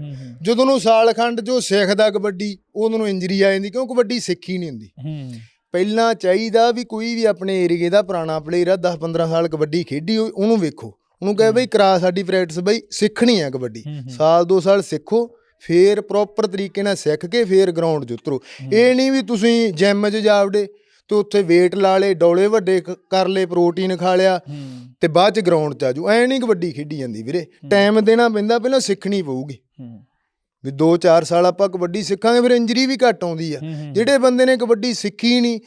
ਜਦੋਂ ਨੂੰ ਸਾਲ ਖੰਡ ਜੋ ਸਿੱਖਦਾ ਕਬੱਡੀ ਉਹਨੂੰ ਨੂੰ ਇੰਜਰੀ ਆ ਜਾਂਦੀ ਕਿਉਂ ਕਬੱਡੀ ਸਿੱਖੀ ਨਹੀਂ ਹੁੰਦੀ? ਪਹਿਲਾਂ ਚਾਹੀਦਾ ਵੀ ਕੋਈ ਵੀ ਆਪਣੇ ਏਰੀਏ ਦਾ ਪੁਰਾਣਾ ਪਲੇਅਰ ਆ 10 15 ਸਾਲ ਕਬੱਡੀ ਖੇਡੀ ਹੋਈ, ਉਹਨੂੰ ਵੇਖੋ। ਉਹਨੂੰ ਕਹੇ ਬਈ ਕਰਾ ਸਾਡੀ ਪ੍ਰੈਕਟਿਸ ਬਈ ਸਿੱਖਣੀ ਆ ਕਬੱਡੀ। ਸਾਲ ਦੋ ਸਾਲ ਸਿੱਖੋ ਫੇਰ ਪ੍ਰੋਪਰ ਤਰੀਕੇ ਨਾਲ ਸਿੱਖ ਕੇ ਫੇਰ ਗਰਾਊਂਡ 'ਚ ਉਤਰੋ। ਇਹ ਨਹੀਂ ਵੀ ਤੁਸੀਂ ਜਿਮ 'ਚ ਜਾਵੜੇ ਤੇ ਉੱਥੇ weight ਲਾ ਲੇ ਡੌਲੇ ਵੱਡੇ ਕ- ਕਰ ਲੇ ਪ੍ਰੋਟੀਨ ਖਾ ਲਿਆ ਹੂੰ। ਤੇ ਬਾਅਦ 'ਚ ਗਰਾਊਂਡ 'ਚ ਆਜੂ ਐ ਨਹੀਂ ਕਬੱਡੀ ਖੇਡੀ ਜਾਂਦੀ ਵੀਰੇ। ਟਾਈਮ ਦੇਣਾ ਪੈਂਦਾ ਪਹਿਲਾਂ ਸਿੱਖਣੀ ਪਊਗੀ। ਹੂੰ। ਵੀ 2-4 ਸਾਲ ਆਪਾਂ ਕਬੱਡੀ ਸਿੱਖਾਂਗੇ ਫਿਰ ਇੰਜਰੀ ਵੀ ਘੱਟ ਆਉਂਦੀ ਆ। ਹੂੰ। ਜਿਹੜੇ ਬੰਦੇ ਨੇ ਕਬੱਡੀ ਸਿੱਖੀ ਨਹੀਂ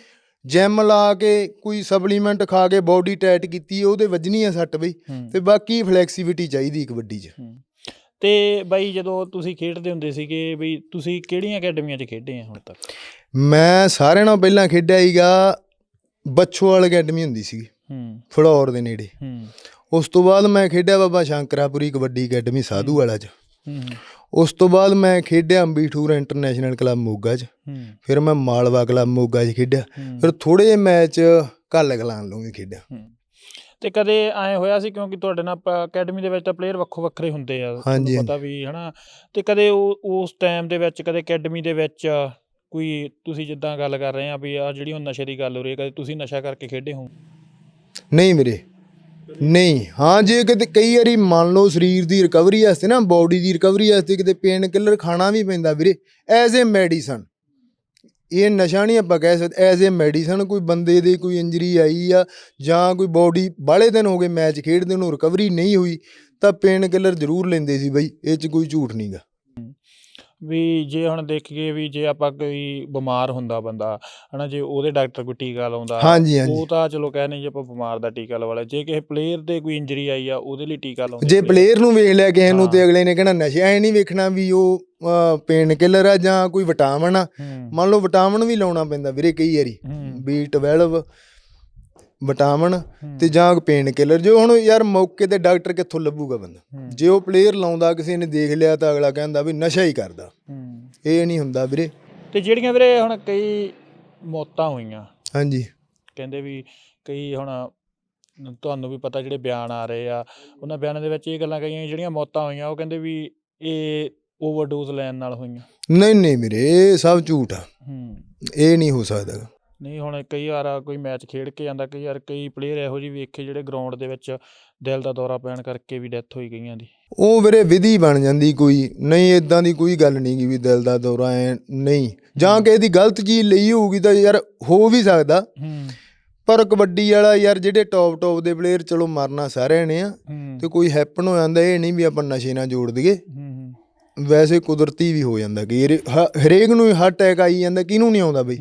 ਜਿਮ ਲਾ ਕੇ ਕੋਈ ਸਪਲੀਮੈਂਟ ਖਾ ਕੇ ਬਾਡੀ ਟਾਈਟ ਕੀਤੀ ਉਹਦੇ ਵੱਜਣੀ ਆ ਸੱਟ ਬਈ। ਹੂੰ। ਤੇ ਬਾਕੀ ਫਲੈਕਸੀਬਿਟੀ ਚਾਹੀਦੀ ਕਬੱਡੀ 'ਚ। ਹੂੰ। ਤੇ ਬਾਈ ਜਦੋਂ ਤੁਸੀਂ ਖੇਡਦੇ ਹੁੰਦੇ ਸੀਗੇ ਵੀ ਤੁਸੀਂ ਕਿਹੜੀਆਂ ਅਕੈਡਮੀਆਂ 'ਚ ਖੇਡੇ ਆ ਹੁਣ ਤੱਕ? ਮੈਂ ਸਾਰਿਆਂ ਨਾਲੋਂ ਪਹਿਲਾਂ ਖੇਡਿਆ ਸੀਗਾ ਬੱਛੋਵਾਲ ਅਕੈਡਮੀ ਹੁੰਦੀ ਸੀ ਹੂੰ। ਫਲੋਰ ਦੇ ਨੇੜੇ। ਹੂੰ। ਉਸ ਤੋਂ ਬਾਅਦ ਮੈਂ ਖੇਡਿਆ ਬਾਬਾ ਸ਼ੰਕਰਾਪੁਰੀ ਕਬੱਡੀ ਅਕੈਡਮੀ ਸਾਧੂ ਵਾਲਾ 'ਚ। ਹੂੰ ਉਸ ਤੋਂ ਬਾਅਦ ਮੈਂ ਖੇਡਿਆ ਅੰਬੀਠੂਰ ਇੰਟਰਨੈਸ਼ਨਲ ਕਲੱਬ ਮੋਗਾ 'ਚ। ਫਿਰ ਮੈਂ ਮਾਲਵਾ ਕਲੱਬ ਮੋਗਾ 'ਚ ਖੇਡਿਆ। ਫਿਰ ਥੋੜੇ ਜਿਹੇ ਮੈਚ ਕੱਲ ਗਲਾਂ ਨੂੰ ਵੀ ਖੇਡਿਆ। ਤੇ ਕਦੇ ਐ ਹੋਇਆ ਸੀ ਕਿਉਂਕਿ ਤੁਹਾਡੇ ਨਾਲ ਅਕੈਡਮੀ ਦੇ ਵਿੱਚ ਤਾਂ ਪਲੇਅਰ ਵੱਖੋ ਵੱਖਰੇ ਹੁੰਦੇ ਆ ਤੁਹਾਨੂੰ ਪਤਾ ਵੀ ਹਨਾ। ਤੇ ਕਦੇ ਉਸ ਟਾਈਮ ਦੇ ਵਿੱਚ ਕਦੇ ਅਕੈਡਮੀ ਦੇ ਵਿੱਚ ਕੋਈ ਤੁਸੀਂ ਜਿੱਦਾਂ ਗੱਲ ਕਰ ਰਹੇ ਆ ਵੀ ਆ ਜਿਹੜੀ ਹੁਣ ਨਸ਼ੇ ਦੀ ਗੱਲ ਹੋ ਰਹੀ ਹੈ, ਕਦੇ ਤੁਸੀਂ ਨਸ਼ਾ ਕਰਕੇ ਖੇਡੇ ਹੋ? ਨਹੀਂ ਵੀਰੇ। ਨਹੀਂ। ਹਾਂ, ਜੇ ਕਿਤੇ ਕਈ ਵਾਰੀ ਮੰਨ ਲਓ ਸਰੀਰ ਦੀ ਰਿਕਵਰੀ ਵਾਸਤੇ ਨਾ ਬਾਡੀ ਦੀ ਰਿਕਵਰੀ ਵਾਸਤੇ ਕਿਤੇ ਪੇਨ ਕਿਲਰ ਖਾਣਾ ਵੀ ਪੈਂਦਾ ਵੀਰੇ ਐਜ਼ ਅ ਮੈਡੀਸਨ ਇਹ ਨਸ਼ਾ ਨਹੀਂ ਆਪਾਂ ਕਹਿ ਸਕਦੇ ਐਜ਼ ਅ ਮੈਡੀਸਨ ਕੋਈ ਬੰਦੇ ਦੇ ਕੋਈ ਇੰਜਰੀ ਆਈ ਆ ਜਾਂ ਕੋਈ ਬਾਡੀ ਬਾਹਲੇ ਦਿਨ ਹੋ ਗਏ ਮੈਚ ਖੇਡਦੇ ਨੂੰ ਰਿਕਵਰੀ ਨਹੀਂ ਹੋਈ, ਤਾਂ ਪੇਨ ਕਿਲਰ ਜ਼ਰੂਰ ਲੈਂਦੇ ਸੀ ਬਈ, ਇਹ 'ਚ ਕੋਈ ਝੂਠ ਨਹੀਂਗਾ ਵੀ ਜੇ ਹੁਣ ਦੇਖੀਏ ਵੀ ਜੇ ਆਪਾਂ ਕੋਈ ਬਿਮਾਰ ਹੁੰਦਾ ਬੰਦਾ ਹਨਾ ਜੇ ਉਹਦੇ ਡਾਕਟਰ ਕੋਈ ਟੀਕਾ ਲਾਉਂਦਾ ਹਾਂਜੀ ਹਾਂਜੀ। ਉਹ ਤਾਂ ਚਲੋ ਕਹਿੰਦੇ ਜੇ ਆਪਾਂ ਬਿਮਾਰ ਦਾ ਟੀਕਾ ਲਵਾ ਲਿਆ। ਜੇ ਕਿਸੇ ਪਲੇਅਰ ਦੇ ਕੋਈ ਇੰਜਰੀ ਆਈ ਆ ਉਹਦੇ ਲਈ ਟੀਕਾ ਲਾਉਂਦੇ ਜੇ player। ਪਲੇਅਰ ਨੂੰ ਵੇਖ ਲਿਆ ਕਿਸੇ ਨੂੰ ਤੇ ਹਾਂ। ਅਗਲੇ ਨੇ ਕਹਿਣਾ ਨਸ਼ਾ ਐ ਨਹੀਂ ਵੇਖਣਾ ਵੀ ਉਹ ਪੇਨ ਕਿਲਰ ਆ ਜਾਂ ਕੋਈ ਵਿਟਾਮਿਨ ਆ। ਹੂੰ। ਮੰਨ ਲਓ ਵਿਟਾਮਿਨ ਵੀ ਲਾਉਣਾ ਪੈਂਦਾ ਵੀਰੇ ਕਈ ਵਾਰੀ ਹੂੰ। B12 vitamin. ਤੇ ਜਾਂ ਪੇਨ ਕਿਲਰ ਜੋ ਹੁਣ ਯਾਰ ਮੌਕੇ ਤੇ ਡਾਕਟਰ ਕਿੱਥੋਂ ਲੱਭੂਗਾ ਬੰਦਾ। ਜੇ ਉਹ ਪਲੇਅਰ ਲਾਉਂਦਾ ਕਿਸੇ ਨੇ ਦੇਖ ਲਿਆ ਤਾਂ ਅਗਲਾ ਕਹਿੰਦਾ ਵੀ ਨਸ਼ਾ ਹੀ ਕਰਦਾ। ਇਹ ਨਹੀਂ ਹੁੰਦਾ ਵੀਰੇ। ਤੇ ਜਿਹੜੀਆਂ ਵੀਰੇ ਹੁਣ ਕਈ ਮੌਤਾਂ ਹੋਈਆਂ। ਹਾਂਜੀ। ਕਹਿੰਦੇ ਵੀ ਕਈ ਹੁਣ ਤੁਹਾਨੂੰ ਵੀ ਪਤਾ ਜਿਹੜੇ ਬਿਆਨ ਆ ਰਹੇ ਆ ਉਹਨਾਂ ਬਿਆਨਾਂ ਦੇ ਵਿੱਚ ਇਹ ਗੱਲਾਂ ਕਹੀਆਂ ਜਿਹੜੀਆਂ ਮੌਤਾਂ ਹੋਈਆਂ ਉਹ ਕਹਿੰਦੇ ਵੀ ਇਹ ਓਵਰਡੋਜ਼ ਲੈਣ ਨਾਲ ਹੋਈਆਂ। ਨਹੀਂ ਨਹੀਂ ਵੀਰੇ ਇਹ ਸਭ ਝੂਠ ਆ। ਇਹ ਨਹੀਂ ਹੋ ਸਕਦਾ। ਨਹੀਂ ਹੁਣ ਕਈ ਵਾਰ ਕੋਈ ਮੈਚ ਖੇਡ ਕੇ ਜਾਂਦਾ ਕਈ ਵਾਰ ਕਈ ਪਲੇਅਰ ਇਹੋ ਜਿਹੇ ਵੇਖੇ ਜਿਹੜੇ ਗਰਾਊਂਡ ਦੇ ਵਿੱਚ ਦਿਲ ਦਾ ਦੌਰਾ ਪੈਣ ਕਰਕੇ ਵੀ ਡੈਥ ਹੋਈ ਗਈਆਂ ਦੀ। ਉਹ ਵੀਰੇ ਵਿਧੀ ਬਣ ਜਾਂਦੀ ਕੋਈ ਨਹੀਂ ਇਦਾਂ ਦੀ ਕੋਈ ਗੱਲ ਨਹੀਂ ਗੀ ਵੀ ਦਿਲ ਦਾ ਦੌਰਾ ਐ ਨਹੀਂ। ਜਾਂ ਕਿਸੇ ਦੀ ਗਲਤ ਚੀਜ਼ ਲਈ ਹੋਊਗੀ ਤਾਂ ਯਾਰ ਹੋ ਵੀ ਸਕਦਾ। ਪਰ ਕਬੱਡੀ ਵਾਲਾ ਯਾਰ ਜਿਹੜੇ ਟੌਪ ਟੌਪ ਦੇ ਪਲੇਅਰ ਚਲੋ ਮਰਨਾ ਸਾਰਿਆਂ ਨੇ ਆ ਤੇ ਕੋਈ ਹੈਪਨ ਹੋ ਜਾਂਦਾ ਇਹ ਨਹੀਂ ਵੀ ਆਪਾਂ ਨਸ਼ੇ ਨਾਲ ਜੋੜ ਦਈਏ। ਵੈਸੇ ਕੁਦਰਤੀ ਵੀ ਹੋ ਜਾਂਦਾ ਕਿ ਹਰੇਕ ਨੂੰ ਹਾਰਟ ਅਟੈਕ ਆਈ ਜਾਂਦਾ ਕਿਹਨੂੰ ਨਹੀਂ ਆਉਂਦਾ ਬਈ?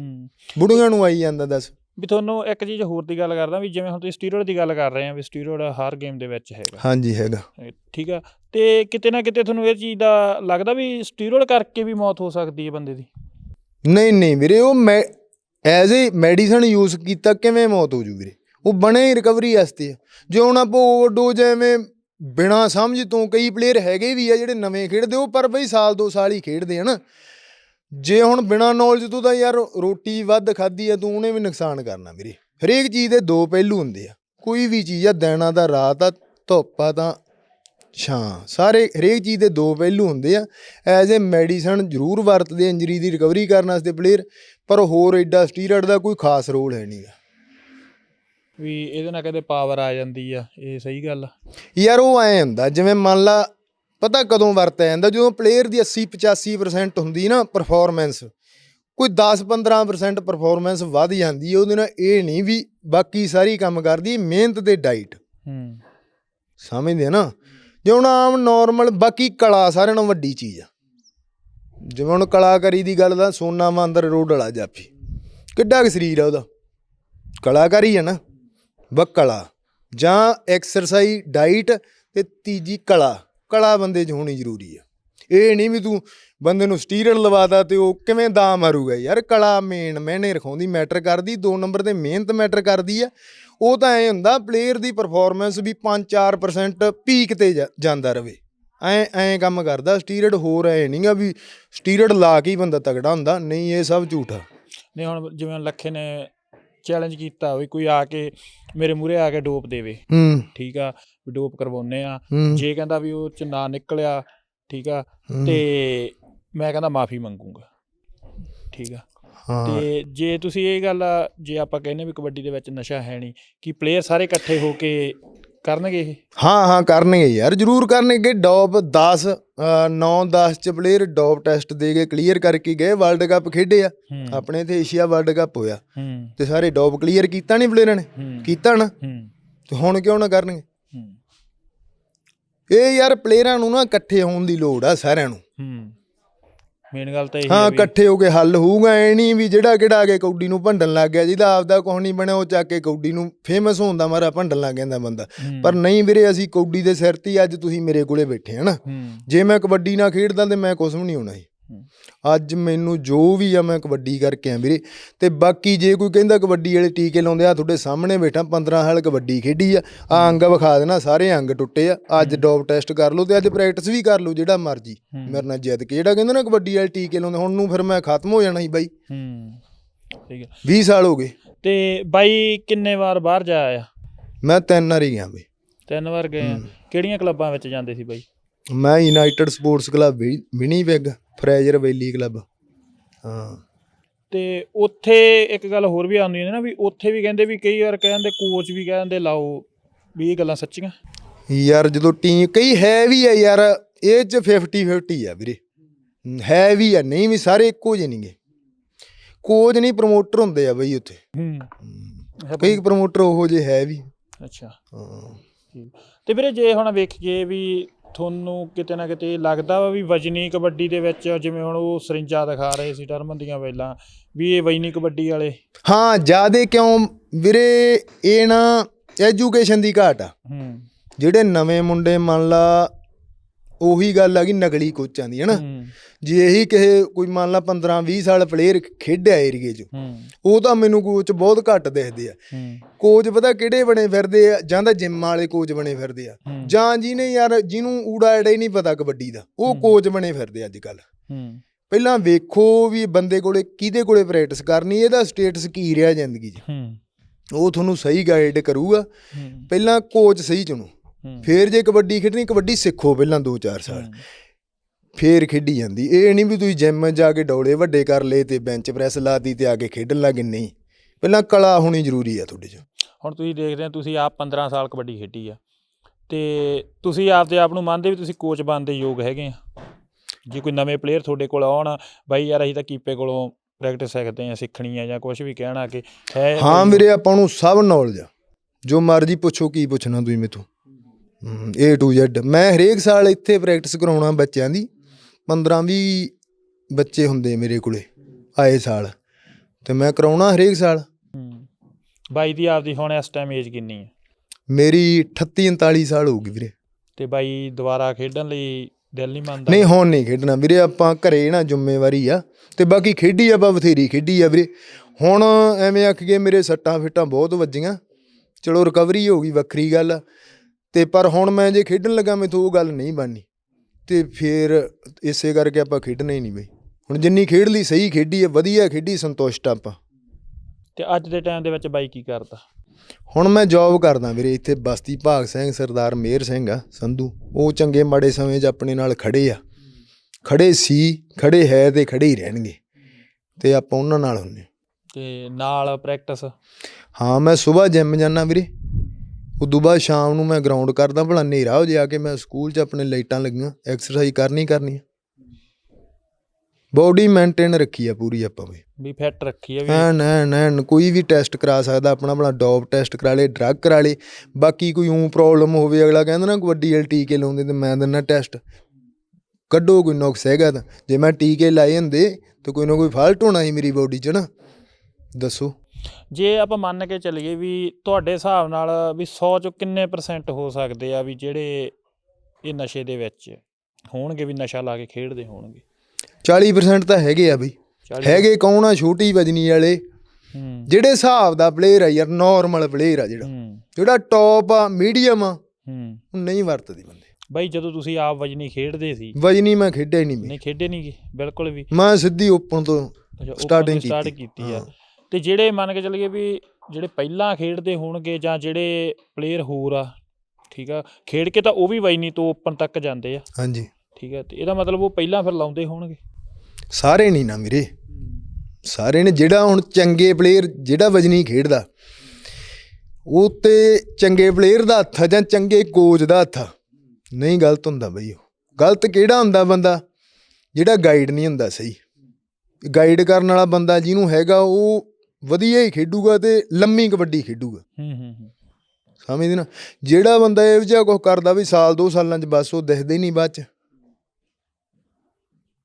ਬੁੜੀਆਂ ਨੂੰ ਆਈ ਜਾਂਦਾ ਦੱਸ। ਵੀ ਤੁਹਾਨੂੰ ਇੱਕ ਚੀਜ਼ ਹੋਰ ਦੀ ਗੱਲ ਕਰਦਾ ਵੀ ਜਿਵੇਂ ਹੁਣ ਤੁਸੀਂ ਸਟੀਰੋਇਡ ਦੀ ਗੱਲ ਕਰ ਰਹੇ ਆ ਵੀ ਸਟੀਰੋਇਡ ਹਰ ਗੇਮ ਦੇ ਵਿੱਚ ਹੈਗਾ। ਹਾਂਜੀ ਹੈਗਾ। ਠੀਕ ਆ ਤੇ ਕਿਤੇ ਨਾ ਕਿਤੇ ਤੁਹਾਨੂੰ ਇਹ ਚੀਜ਼ ਦਾ ਲੱਗਦਾ ਵੀ ਸਟੀਰੋਇਡ ਕਰਕੇ ਵੀ ਮੌਤ ਹੋ ਸਕਦੀ ਹੈ ਬੰਦੇ ਦੀ? ਨਹੀਂ ਨਹੀਂ ਵੀਰੇ ਉਹ ਮੈਂ ਐਜ਼ ਏ ਮੈਡੀਸਨ ਯੂਜ਼ ਕੀਤਾ ਕਿਵੇਂ ਮੌਤ ਹੋ ਜੂ ਵੀਰੇ? ਉਹ ਬਣੇ ਹੀ ਰਿਕਵਰੀ ਵਾਸਤੇ ਜੇ ਹੁਣ ਆਪਾਂ ਓਵਰਡੋਜ਼ ਐਵੇਂ ਬਿਨਾ ਸਮਝ ਤੋਂ ਕਈ ਪਲੇਅਰ ਹੈਗੇ ਵੀ ਆ ਜਿਹੜੇ ਨਵੇਂ ਖੇਡਦੇ ਉਹ ਪਰ ਬਈ ਸਾਲ ਦੋ ਸਾਲ ਹੀ ਖੇਡਦੇ ਹਨ ਜੇ ਹੁਣ ਬਿਨਾ ਨੌਲੇਜ ਤੋਂ ਤਾਂ ਯਾਰ ਰੋਟੀ ਵੱਧ ਖਾਧੀ ਆ ਤੂੰ ਉਹਨੇ ਵੀ ਨੁਕਸਾਨ ਕਰਨਾ ਵੀਰੇ। ਹਰੇਕ ਚੀਜ਼ ਦੇ ਦੋ ਪਹਿਲੂ ਹੁੰਦੇ ਆ। ਕੋਈ ਵੀ ਚੀਜ਼ ਆ ਦਿਨਾਂ ਦਾ ਰਾਤ ਆ ਧੁੱਪ ਤਾਂ ਛਾਂ ਸਾਰੇ ਹਰੇਕ ਚੀਜ਼ ਦੇ ਦੋ ਪਹਿਲੂ ਹੁੰਦੇ ਆ। ਐਜ਼ ਏ ਮੈਡੀਸਨ ਜ਼ਰੂਰ ਵਰਤਦੇ ਇੰਜਰੀ ਦੀ ਰਿਕਵਰੀ ਕਰਨ ਵਾਸਤੇ ਪਲੇਅਰ ਪਰ ਹੋਰ ਐਡਾ ਸਟੀਰੋਇਡ ਦਾ ਕੋਈ ਖਾਸ ਰੋਲ ਹੈ ਨਹੀਂਗਾ ਵੀ ਇਹਦੇ ਨਾਲ ਕਹਿੰਦੇ ਪਾਵਰ ਆ ਜਾਂਦੀ ਆ ਇਹ ਸਹੀ ਗੱਲ ਆ। ਯਾਰ ਉਹ ਐ ਹੁੰਦਾ ਜਿਵੇਂ ਮੰਨ ਲਾ ਪਤਾ ਕਦੋਂ ਵਰਤਿਆ ਜਾਂਦਾ? ਜਦੋਂ ਪਲੇਅਰ ਦੀ 80 85% ਹੁੰਦੀ ਨਾ ਪਰਫਾਰਮੈਂਸ ਕੋਈ 10-15% ਪਰਫਾਰਮੈਂਸ ਵੱਧ ਜਾਂਦੀ ਹੈ ਉਹਦੇ ਨਾਲ ਇਹ ਨਹੀਂ ਵੀ ਬਾਕੀ ਸਾਰੀ ਕੰਮ ਕਰਦੀ ਮਿਹਨਤ ਤੇ ਡਾਈਟ ਹੂੰ। ਸਮਝਦੇ ਆ ਨਾ? ਜੇ ਹੁਣ ਆਮ ਨਾਰਮਲ ਬਾਕੀ ਕਲਾ ਸਾਰਿਆਂ ਨਾਲੋਂ ਵੱਡੀ ਚੀਜ਼ ਆ। ਜਿਵੇਂ ਹੁਣ ਕਲਾਕਾਰੀ ਦੀ ਗੱਲ ਦਾ ਸੋਨਾ ਮੰਦਰ ਰੋਡ ਵਾਲਾ ਜਾਫੀ ਕਿੱਡਾ ਕੁ ਸਰੀਰ ਆ ਉਹਦਾ? ਕਲਾਕਾਰੀ ਆ ਨਾ? ਬ ਕਲਾ। ਜਾਂ ਐਕਸਰਸਾਈਜ਼ ਡਾਈਟ ਤੇ ਤੀਜੀ ਕਲਾ। ਕਲਾ ਬੰਦੇ 'ਚ ਹੋਣੀ ਜ਼ਰੂਰੀ ਆ। ਇਹ ਨਹੀਂ ਵੀ ਤੂੰ ਬੰਦੇ ਨੂੰ ਸਟੀਰਡ ਲਵਾਦਾ ਤੇ ਉਹ ਕਿਵੇਂ ਦਾ ਮਾਰੂਗਾ ਯਾਰ। ਕਲਾ ਮੇਨ ਮੈਨੇ ਰਖਾਉਂਦੀ ਮੈਟਰ ਕਰਦੀ ਦੋ ਨੰਬਰ ਤੇ ਮਿਹਨਤ ਮੈਟਰ ਕਰਦੀ ਆ। ਉਹ ਤਾਂ ਐ ਹੁੰਦਾ ਪਲੇਅਰ ਦੀ ਪਰਫਾਰਮੈਂਸ ਵੀ 5-4% ਪੀਕ ਤੇ ਜਾਂਦਾ ਰਵੇ। ਐ ਐ ਕੰਮ ਕਰਦਾ ਸਟੀਰਡ ਹੋਰ ਐ ਨਹੀਂਗਾ ਵੀ ਸਟੀਰਡ ਲਾ ਕੇ ਹੀ ਬੰਦਾ ਤਗੜਾ ਹੁੰਦਾ। ਨਹੀਂ ਇਹ ਸਭ ਝੂਠ ਆ। ਨਹੀਂ ਹੁਣ ਜਿਵੇਂ ਲੱਖੇ ਨੇ ਚੈਲੰਜ ਕੀਤਾ ਵੀ ਕੋਈ ਆ ਕੇ ਮੇਰੇ ਮੂਹਰੇ ਆ ਕੇ ਡੋਪ ਦੇਵੇ। ਹੂੰ। ਠੀਕ ਆ। ਵੀ ਡੋਪ ਕਰਵਾਉਨੇ ਆ ਜੇ ਕਹਿੰਦਾ ਵੀ ਉਹ ਚ ਨਾ ਨਿਕਲਿਆ ਠੀਕ ਆ ਤੇ ਮੈਂ ਕਹਿੰਦਾ ਮਾਫੀ ਮੰਗੂੰਗਾ। ਠੀਕ ਆ। ਤੇ ਜੇ ਤੁਸੀਂ ਇਹ ਗੱਲ ਜੇ ਆਪਾਂ ਕਹਿੰਦੇ ਵੀ ਕਬੱਡੀ ਦੇ ਵਿੱਚ ਨਸ਼ਾ ਹੈ ਨਹੀਂ ਕਿ ਪਲੇਅਰ ਸਾਰੇ ਇਕੱਠੇ ਹੋ ਕੇ ਕਰਨਗੇ ਇਹ? ਹਾਂ ਹਾਂ ਕਰਨਗੇ ਯਾਰ ਜ਼ਰੂਰ ਕਰਨਗੇ। ਡੌਪ 10 9 10 ਚ ਪਲੇਅਰ ਡੌਪ ਟੈਸਟ ਦੇ ਕੇ ਕਲੀਅਰ ਕਰਕੇ ਗਏ ਵਰਲਡ ਕੱਪ ਖੇਡੇ ਆ। ਆਪਣੇ ਤੇ ਏਸ਼ੀਆ ਵਰਲਡ ਕੱਪ ਹੋਇਆ। ਤੇ ਸਾਰੇ ਡੌਪ ਕਲੀਅਰ ਕੀਤਾ ਨਹੀਂ ਪਲੇਅਰਾਂ ਨੇ? ਕੀਤਾ ਨਾ? ਤੇ ਹੁਣ ਕਿਉਂ ਨਾ ਕਰਨਗੇ? ਇਹ ਯਾਰ ਪਲੇਅਰਾਂ ਨੂੰ ਨਾ ਇਕੱਠੇ ਹੋਣ ਦੀ ਲੋੜ ਆ ਸਾਰਿਆਂ ਨੂੰ। ਹੂੰ। ਮੇਨ ਗੱਲ ਤਾਂ ਇਹ ਹਾਂ ਇਕੱਠੇ ਹੋ ਕੇ ਹੱਲ ਹੋਊਗਾ ਐ ਨਹੀਂ ਵੀ ਜਿਹੜਾ ਕਿਹੜਾ ਆ ਕੇ ਕੌਡੀ ਨੂੰ ਭੰਡਣ ਲੱਗ ਗਿਆ ਜਿਹਦਾ ਆਪਦਾ ਕੁਛ ਨਹੀਂ ਬਣਿਆ ਉਹ ਚੱਕ ਕੇ ਕੌਡੀ ਨੂੰ ਫੇਮਸ ਹੋਣ ਦਾ ਮਾਰਾ ਭੰਡਣ ਲੱਗ ਜਾਂਦਾ ਬੰਦਾ। ਪਰ ਨਹੀਂ ਵੀਰੇ ਅਸੀਂ ਕੌਡੀ ਦੇ ਸਿਰ ਤੇ ਅੱਜ ਤੁਸੀਂ ਮੇਰੇ ਕੋਲੇ ਬੈਠੇ ਆ ਨਾ। ਹੂੰ। ਜੇ ਮੈਂ ਕਬੱਡੀ ਨਾ ਖੇਡਦਾ ਤੇ ਮੈਂ ਕੁਝ ਵੀ ਨਹੀਂ ਹੋਣਾ ਸੀ। ਅੱਜ ਮੈਨੂੰ ਜੋ ਵੀ ਆ ਮੈਂ ਕਬੱਡੀ ਕਰਕੇ ਆ ਵੀਰੇ। ਤੇ ਬਾਕੀ ਜੇ ਕੋਈ ਕਹਿੰਦਾ ਕਬੱਡੀ ਵਾਲੇ ਟੀਕੇ ਲਾਉਂਦੇ ਆ ਤੁਹਾਡੇ ਸਾਹਮਣੇ ਬੈਠਾ 15 ਸਾਲ ਕਬੱਡੀ ਖੇਡੀ ਆ। ਆ ਅੰਗ ਵਿਖਾ ਦੇਣਾ ਸਾਰੇ ਅੰਗ ਟੁੱਟੇ ਆ। ਅੱਜ ਡੋਪ ਟੈਸਟ ਕਰ ਲਓ ਤੇ ਅੱਜ ਪ੍ਰੈਕਟਿਸ ਵੀ ਕਰ ਲਓ ਜਿਹੜਾ ਮਰਜ਼ੀ। ਹੂੰ। ਮੇਰੇ ਨਾਲ ਜਿੱਦ ਕੇ ਜਿਹੜਾ ਕਹਿੰਦਾ ਨਾ ਕਬੱਡੀ ਵਾਲੇ ਟੀਕੇ ਲਾਉਂਦੇ ਹੁਣ ਨੂੰ ਫਿਰ ਮੈਂ ਖਤਮ ਹੋ ਜਾਣਾ ਸੀ ਬਾਈ। ਹੂੰ ਠੀਕ ਹੈ 20 ਸਾਲ ਹੋ ਗਏ। ਤੇ ਬਾਈ ਕਿੰਨੇ ਵਾਰ ਬਾਹਰ ਜਾ ਆਇਆ? ਮੈਂ ਤਿੰਨ ਵਾਰੀ ਗਿਆ ਬਈ। ਤਿੰਨ ਵਾਰ ਗਏ ਆ। ਕਿਹੜੀਆਂ ਕਲੱਬਾਂ ਵਿੱਚ ਜਾਂਦੇ ਸੀ ਬਾਈ? ਮੈਂ United Sports Club Winnipeg Fraser Valley club. ਹਾਂ। ਤੇ ਉੱਥੇ ਇੱਕ ਗੱਲ ਹੋਰ ਵੀ ਆਉਂਦੀ ਹੈ ਨਾ ਵੀ ਉੱਥੇ ਵੀ ਕਹਿੰਦੇ ਵੀ ਕਈ ਵਾਰ ਕਹਿੰਦੇ ਕੋਚ ਵੀ ਕਹਿੰਦੇ ਲਾਓ ਵੀ ਇਹ ਗੱਲਾਂ ਸੱਚੀਆਂ। ਯਾਰ ਜਦੋਂ ਟੀਮ ਕਈ ਹੈ ਵੀ ਆ ਯਾਰ ਇਹ ਚ 50 50 ਆ ਵੀਰੇ। ਹੈ ਵੀ ਆ ਨਹੀਂ ਵੀ ਸਾਰੇ ਇੱਕੋ ਜਿਹੇ ਨਹੀਂਗੇ ਕੋਚ ਨਹੀਂ ਪ੍ਰਮੋਟਰ ਹੁੰਦੇ ਆ ਬਈ ਉੱਥੇ। ਹੂੰ। ਕਈ ਪ੍ਰਮੋਟਰ ਉਹੋ ਜਿਹੇ ਹੈ ਵੀ ਅੱਛਾ। ਹਾਂ। ਤੇ ਵੀਰੇ ਜੇ ਹੁਣ ਵੇਖੀਏ ਵੀ ਤੁਹਾਨੂੰ ਕਿਤੇ ਨਾ ਕਿਤੇ ਲੱਗਦਾ ਵਾ ਵੀ ਵਜਨੀ ਕਬੱਡੀ ਦੇ ਵਿੱਚ ਜਿਵੇਂ ਹੁਣ ਉਹ ਸਰਿੰਜਾ ਦਿਖਾ ਰਹੇ ਸੀ ਟਰਮ ਦੀਆਂ ਪਹਿਲਾਂ ਵੀ ਇਹ ਵਜਨੀ ਕਬੱਡੀ ਵਾਲੇ? ਹਾਂ ਜਿਆਦੇ ਕਿਉਂ ਵੀਰੇ ਇਹ ਨਾ ਐਜੂਕੇਸ਼ਨ ਦੀ ਘਾਟ ਆ। ਹੂੰ। ਜਿਹੜੇ ਨਵੇਂ ਮੁੰਡੇ ਮੰਨ ਲਾ ਉਹੀ ਗੱਲ ਆ ਕਿ ਨਕਲੀ ਕੋਚਾਂ ਦੀ ਹਨਾ ਹੂੰ। ਜੇ ਇਹੀ ਕਿਸੇ ਕੋਈ ਮੰਨ ਲਾ 15 20 ਸਾਲ ਪਲੇਅਰ ਖੇਡਿਆ ਏਰੀਏ 'ਚ ਉਹ ਤਾਂ ਮੈਨੂੰ ਕੋਚ ਬਹੁਤ ਘੱਟ ਦਿਖਦੇ ਆ। ਕੋਚ ਪਤਾ ਕਿਹੜੇ ਬਣੇ ਫਿਰਦੇ ਆ ਜਾਂ ਤਾਂ ਜਿੰਮ ਵਾਲੇ ਕੋਚ ਬਣੇ ਫਿਰਦੇ ਆ ਜਾਂ ਜਿਹਨੇ ਯਾਰ ਜਿਹਨੂੰ ਊੜਾ ਐੜਾ ਹੀ ਨਹੀਂ ਪਤਾ ਕਬੱਡੀ ਦਾ ਉਹ। ਕੋਚ ਬਣੇ ਫਿਰਦੇ ਅੱਜ ਕੱਲ ਪਹਿਲਾਂ ਵੇਖੋ ਵੀ ਬੰਦੇ ਕੋਲੇ ਕਿਹਦੇ ਕੋਲੇ ਪ੍ਰੈਕਟਿਸ ਕਰਨੀ ਇਹਦਾ ਸਟੇਟਸ ਕੀ ਰਿਹਾ ਜ਼ਿੰਦਗੀ 'ਚ। ਉਹ ਤੁਹਾਨੂੰ ਸਹੀ ਗਾਈਡ ਕਰੂਗਾ। ਪਹਿਲਾਂ ਕੋਚ ਸਹੀ ਚੁਣੋ। ਫੇਰ ਜੇ ਕਬੱਡੀ ਖੇਡਣੀ ਕਬੱਡੀ ਸਿੱਖੋ ਪਹਿਲਾਂ 2-4 ਸਾਲ। ਫੇਰ ਖੇਡੀ ਜਾਂਦੀ। ਇਹ ਨਹੀਂ ਵੀ ਤੁਸੀਂ ਜਿੰਮ ਜਾ ਕੇ ਡੌਲੇ ਵੱਡੇ ਕਰ ਲਏ ਤੇ ਬੈਂਚ ਪ੍ਰੈਸ ਲਾਤੀ ਤੇ ਆ ਕੇ ਖੇਡਣ ਲੱਗੇ ਨਹੀਂ ਪਹਿਲਾਂ ਕਲਾ ਹੋਣੀ ਜ਼ਰੂਰੀ ਆ ਤੁਹਾਡੇ 'ਚ। ਹੁਣ ਤੁਸੀਂ ਦੇਖਦੇ ਹੋ ਤੁਸੀਂ ਆਪ 15 ਸਾਲ ਕਬੱਡੀ ਖੇਡੀ ਆ। ਤੇ ਤੁਸੀਂ ਆਪਦੇ ਆਪ ਨੂੰ ਮੰਨਦੇ ਵੀ ਤੁਸੀਂ ਕੋਚ ਬਣਨ ਦੇ ਯੋਗ ਹੈਗੇ ਆ? ਜੇ ਕੋਈ ਨਵੇਂ ਪਲੇਅਰ ਤੁਹਾਡੇ ਕੋਲ ਆਉਣ ਬਾਈ ਯਾਰ ਅਸੀਂ ਤਾਂ ਕੀਪੇ ਕੋਲੋਂ ਪ੍ਰੈਕਟਿਸ ਸਿੱਖਦੇ ਆ ਸਿੱਖਣੀ ਆ ਜਾਂ ਕੁਝ ਵੀ ਕਹਿਣਾ ਕਿ ਹੈ ਹਾਂ ਵੀਰੇ ਆਪਾਂ ਨੂੰ ਸਭ ਨੌਲੇਜ ਆ। ਜੋ ਮਰਜ਼ੀ ਪੁੱਛੋ ਕੀ ਪੁੱਛਣਾ ਤੁਸੀਂ ਮੇਥੋਂ? A to Z ਮੈਂ ਹਰੇਕ ਸਾਲ ਇੱਥੇ ਪ੍ਰੈਕਟਿਸ ਕਰਾਉਣਾ ਬੱਚਿਆਂ ਦੀ। 15 20 ਬੱਚੇ ਹੁੰਦੇ ਮੇਰੇ ਕੋਲੇ ਆਏ ਸਾਲ। ਤੇ ਮੈਂ ਕਰਾਉਣਾ ਹਰੇਕ ਸਾਲ। ਹੂੰ। ਬਾਈ ਦੀ ਆਪਦੀ ਹੁਣ ਇਸ ਟਾਈਮ ਏਜ ਕਿੰਨੀ ਹੈ ਮੇਰੀ 38 39 ਸਾਲ ਹੋ ਗਈ ਵੀਰੇ। ਤੇ ਬਾਈ ਦੁਬਾਰਾ ਖੇਡਣ ਲਈ ਦਿਲ ਨਹੀਂ ਮੰਨਦਾ? ਨਹੀਂ ਹੁਣ ਨਹੀਂ ਖੇਡਣਾ ਵੀਰੇ ਆਪਾਂ ਘਰੇ ਨਾ ਜ਼ਿੰਮੇਵਾਰੀ ਆ। ਤੇ ਬਾਕੀ ਖੇਡੀ ਆਪਾਂ ਬਥੇਰੀ ਖੇਡੀ ਆ ਵੀਰੇ। ਹੁਣ ਐਵੇਂ ਆਖ ਕੇ ਮੇਰੇ ਸੱਟਾਂ ਫਿੱਟਾਂ ਬਹੁਤ ਵੱਜੀਆਂ। ਚਲੋ ਰਿਕਵਰੀ ਹੋ ਗਈ ਵੱਖਰੀ ਗੱਲ। ਆ ਤੇ ਪਰ ਹੁਣ ਮੈਂ ਜੇ ਖੇਡਣ ਲੱਗਾ ਮੈਥੋਂ ਉਹ ਗੱਲ ਨਹੀਂ ਬਣਨੀ। ਤੇ ਫਿਰ ਇਸੇ ਕਰਕੇ ਆਪਾਂ ਖੇਡਣਾ ਹੀ ਨਹੀਂ ਬਈ। ਹੁਣ ਜਿੰਨੀ ਖੇਡ ਲਈ ਸਹੀ ਖੇਡੀ ਹੈ ਵਧੀਆ ਖੇਡੀ ਸੰਤੁਸ਼ਟ ਆ ਆਪਾਂ। ਤੇ ਅੱਜ ਦੇ ਟਾਈਮ ਦੇ ਵਿੱਚ ਬਾਈ ਕੀ ਕਰਦਾ? ਹੁਣ ਮੈਂ ਜੌਬ ਕਰਦਾ ਵੀਰੇ ਇੱਥੇ ਬਸਤੀ ਭਾਗ ਸਿੰਘ ਸਰਦਾਰ ਮੇਹਰ ਸਿੰਘ ਆ ਸੰਧੂ। ਉਹ ਚੰਗੇ ਮਾੜੇ ਸਮੇਂ 'ਚ ਆਪਣੇ ਨਾਲ ਖੜੇ ਆ। ਖੜੇ ਸੀ ਖੜੇ ਹੈ ਤੇ ਖੜੇ ਹੀ ਰਹਿਣਗੇ। ਤੇ ਆਪਾਂ ਉਹਨਾਂ ਨਾਲ ਹੁੰਨੇ ਤੇ ਨਾਲ ਪ੍ਰੈਕਟਿਸ ਹਾਂ ਮੈਂ ਸਵੇਰ ਜਿਮ ਜਾਂਦਾ ਵੀਰੇ। ਉਦੋਂ ਬਾਅਦ ਸ਼ਾਮ ਨੂੰ ਮੈਂ ਗਰਾਊਂਡ ਕਰਦਾ ਭਲਾ ਹਨੇਰਾ ਹੋ ਜਾ ਕੇ ਮੈਂ ਸਕੂਲ 'ਚ ਆਪਣੇ ਲਾਈਟਾਂ ਲੱਗੀਆਂ ਐਕਸਰਸਾਈਜ਼ ਕਰਨੀ ਕਰਨੀ ਆ। ਬੋਡੀ ਮੇਨਟੇਨ ਰੱਖੀ ਆ ਪੂਰੀ ਆਪਾਂ ਬਈ ਵੀ ਫਿੱਟ ਰੱਖੀ ਆ ਵੀ। ਐਨ ਐਨ ਐਨ ਕੋਈ ਵੀ ਟੈਸਟ ਕਰਾ ਸਕਦਾ ਆਪਣਾ ਆਪਣਾ ਡੋਪ ਟੈਸਟ ਕਰਾ ਲੇ ਡਰੱਗ ਕਰਾ ਲੇ ਬਾਕੀ ਕੋਈ ਉਂ ਪ੍ਰੋਬਲਮ ਹੋਵੇ ਅਗਲਾ ਕਹਿੰਦਾ ਨਾ ਕਬੱਡੀ ਵਾਲੇ ਟੀਕੇ ਲਾਉਂਦੇ ਤੇ ਮੈਂ ਦਿੰਦਾ ਟੈਸਟ ਕੱਢੋ ਕੋਈ ਨੁਕਸ ਹੈਗਾ ਤਾਂ। ਜੇ ਮੈਂ ਟੀਕੇ ਲਾਏ ਹੁੰਦੇ ਤਾਂ ਕੋਈ ਨਾ ਕੋਈ ਫਾਲਟ ਹੋਣਾ ਸੀ ਮੇਰੀ ਬੋਡੀ 'ਚ ਨਾ। ਦੱਸੋ। ਜੇ ਆਪਾਂ ਮੰਨ ਕੇ ਚੱਲੀਏ ਵੀ ਤੁਹਾਡੇ ਹਿਸਾਬ ਨਾਲ ਵੀ 100 ਚੋਂ ਕਿੰਨੇ ਪਰਸੈਂਟ ਹੋ ਸਕਦੇ ਆ ਵੀ ਜਿਹੜੇ ਇਹ ਨਸ਼ੇ ਦੇ ਵਿੱਚ ਹੋਣਗੇ ਵੀ ਨਸ਼ਾ ਲਾ ਕੇ ਖੇਡਦੇ ਹੋਣਗੇ? 40% ਤਾਂ ਹੈਗੇ ਆ ਬਈ। 40 ਹੈਗੇ ਕੌਣ ਆ? ਛੋਟੀ ਵਜਨੀ ਵਾਲੇ। ਜਿਹੜੇ ਹਿਸਾਬ ਦਾ ਪਲੇਅਰ ਆ ਯਾਰ ਨਾਰਮਲ ਪਲੇਅਰ ਆ ਜਿਹੜਾ। ਜਿਹੜਾ ਟੌਪ ਆ ਮੀਡੀਅਮ ਆ ਹੂੰ। ਉਹ ਨਹੀਂ ਵਰਤਦੀ ਬੰਦੇ। ਬਾਈ ਜਦੋਂ ਤੁਸੀਂ ਆਪ ਵਜਨੀ ਖੇਡਦੇ ਸੀ। ਵਜਨੀ ਮੈਂ ਖੇਡਿਆ ਨਹੀਂ ਨਹੀਂ ਖੇਡੇ ਨਹੀਂਗੇ ਬਿਲਕੁਲ ਵੀ। ਮੈਂ ਸਿੱਧੀ ਓਪਨ ਤੋਂ ਅੱਛਾ Starting ਸਟਾਰਟ ਕੀਤੀ। ਆ। ਤੇ ਜਿਹੜੇ ਮੰਨ ਕੇ ਚੱਲੀਏ ਵੀ ਜਿਹੜੇ ਪਹਿਲਾਂ ਖੇਡਦੇ ਹੋਣਗੇ ਜਾਂ ਜਿਹੜੇ ਪਲੇਅਰ ਹੋਰ ਆ ਠੀਕ ਆ ਖੇਡ ਕੇ ਤਾਂ ਉਹ ਵੀ ਵਜਨੀ ਤੋਂ ਓਪਨ ਤੱਕ ਜਾਂਦੇ ਆ। ਹਾਂਜੀ। ਠੀਕ ਆ ਤੇ ਇਹਦਾ ਮਤਲਬ ਉਹ ਪਹਿਲਾਂ ਫਿਰ ਲਾਉਂਦੇ ਹੋਣਗੇ? ਸਾਰੇ ਨਹੀਂ ਨਾ ਵੀਰੇ। ਸਾਰੇ ਨੇ ਜਿਹੜਾ ਹੁਣ ਚੰਗੇ ਪਲੇਅਰ ਜਿਹੜਾ ਵਜਨੀ ਖੇਡਦਾ ਉਹ ਤੇ ਚੰਗੇ ਪਲੇਅਰ ਦਾ ਹੱਥ ਜਾਂ ਚੰਗੇ ਕੋਚ ਦਾ ਹੱਥ ਨਹੀਂ ਗਲਤ ਹੁੰਦਾ ਬਈ ਉਹ। ਗਲਤ ਕਿਹੜਾ ਹੁੰਦਾ ਬੰਦਾ? ਜਿਹੜਾ ਗਾਈਡ ਨਹੀਂ ਹੁੰਦਾ ਸਹੀ। ਗਾਈਡ ਕਰਨ ਵਾਲਾ ਬੰਦਾ ਜਿਹਨੂੰ ਹੈਗਾ ਉਹ ਵਧੀਆ ਹੀ ਖੇਡੂਗਾ ਤੇ ਲੰਮੀ ਕਬੱਡੀ ਖੇਡੂਗਾ। ਹੂੰ ਹੂੰ ਹੂੰ। ਸਮਝਦੇ ਨਾ? ਜਿਹੜਾ ਬੰਦਾ ਇਹੋ ਜਿਹਾ ਕੁਝ ਕਰਦਾ ਵੀ ਸਾਲ ਦੋ ਸਾਲਾਂ ਚ ਬਸ ਉਹ ਦਿਖਦੇ ਹੀ ਨਹੀਂ ਬਾਅਦ ਚ।